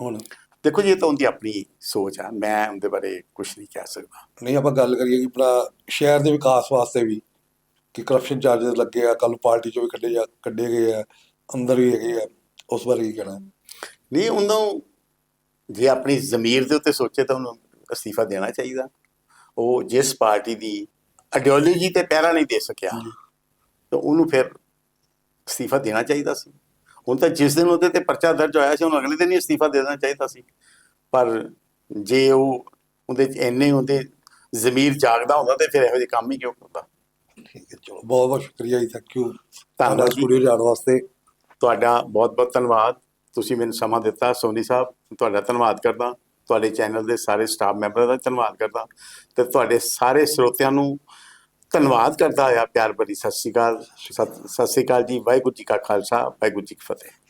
ਹੁਣ ਦੇਖੋ ਜੀ ਇਹ ਤਾਂ ਉਹਦੀ ਆਪਣੀ ਸੋਚ ਆ। ਮੈਂ ਉਹਦੇ ਬਾਰੇ ਕੁਝ ਨਹੀਂ ਕਹਿ ਸਕਦਾ। ਨਹੀਂ ਆਪਾਂ ਗੱਲ ਕਰੀਏ ਕਿ ਆਪਣਾ ਸ਼ਹਿਰ ਦੇ ਵਿਕਾਸ ਵਾਸਤੇ ਵੀ ਕਿ ਕਰਪਸ਼ਨ ਚਾਰजेस ਲੱਗੇ ਆ ਕੱਲ ਪਾਰਟੀ ਚੋਂ ਵੀ ਕੱਢੇ ਜਾ ਕੱਢੇ ਗਏ ਆ ਅੰਦਰ ਵੀ ਹੈਗੇ ਆ। ਉਸ ਬਾਰੇ ਕੀ ਕਹਿਣਾ ਨਹੀਂ ਉਹਨੂੰ ਜੇ ਆਪਣੀ ਜ਼ਮੀਰ ਦੇ ਉੱਤੇ ਸੋਚੇ ਤਾਂ ਉਹਨੂੰ ਅਸਤੀਫਾ ਦੇਣਾ ਚਾਹੀਦਾ। ਉਹ ਜਿਸ ਪਾਰਟੀ ਦੀ ਆਈਡੀਓਲੋਜੀ ਤੇ ਪਹਿਰਾ ਨਹੀਂ ਦੇ ਸਕਿਆ ਤਾਂ ਉਹਨੂੰ ਫਿਰ ਅਸਤੀਫਾ ਦੇਣਾ ਚਾਹੀਦਾ ਸੀ। ਹੁਣ ਤਾਂ ਜਿਸ ਦਿਨ ਉਹਦੇ ਤੇ ਪਰਚਾ ਦਰਜ ਹੋਇਆ ਸੀ ਉਹਨੂੰ ਅਗਲੇ ਦਿਨ ਹੀ ਅਸਤੀਫਾ ਦੇ ਦੇਣਾ ਚਾਹੀਦਾ ਸੀ। ਪਰ ਜੇ ਉਹ ਉਹਦੇ ਚ ਇੰਨੇ ਉਹਦੇ ਜ਼ਮੀਰ ਜਾਗਦਾ ਹੁੰਦਾ ਤੇ ਫਿਰ ਇਹੋ ਜਿਹੇ ਕੰਮ ਹੀ ਕਿਉਂ ਕਰਦਾ ਠੀਕ ਹੈ ਚਲੋ ਬਹੁਤ ਬਹੁਤ ਸ਼ੁਕਰੀਆ ਜੀ ਥੈਂਕ ਯੂ ਧੰਨਵਾਦ। ਸਟੂਡੀਓ ਜਾਣ ਵਾਸਤੇ। ਤੁਹਾਡਾ ਬਹੁਤ ਬਹੁਤ ਧੰਨਵਾਦ। ਤੁਸੀਂ ਮੈਨੂੰ ਸਮਾਂ ਦਿੱਤਾ, ਸੋਨੀ ਸਾਹਿਬ ਤੁਹਾਡਾ ਧੰਨਵਾਦ ਕਰਦਾ। ਤੁਹਾਡੇ ਚੈਨਲ ਦੇ ਸਾਰੇ ਸਟਾਫ ਮੈਂਬਰਾਂ ਦਾ ਧੰਨਵਾਦ ਕਰਦਾ। ਤੇ ਤੁਹਾਡੇ ਸਾਰੇ ਸਰੋਤਿਆਂ ਨੂੰ ਧੰਨਵਾਦ ਕਰਦਾ ਆ ਪਿਆਰ ਭਰੀ ਸਤਿ ਸ਼੍ਰੀ ਅਕਾਲ। ਸਤਿ ਸਤਿ ਸ਼੍ਰੀ ਅਕਾਲ ਜੀ। ਵਾਹਿਗੁਰੂ ਜੀ ਕਾ ਖਾਲਸਾ, ਵਾਹਿਗੁਰੂ ਜੀ ਕੀ ਫਤਿਹ।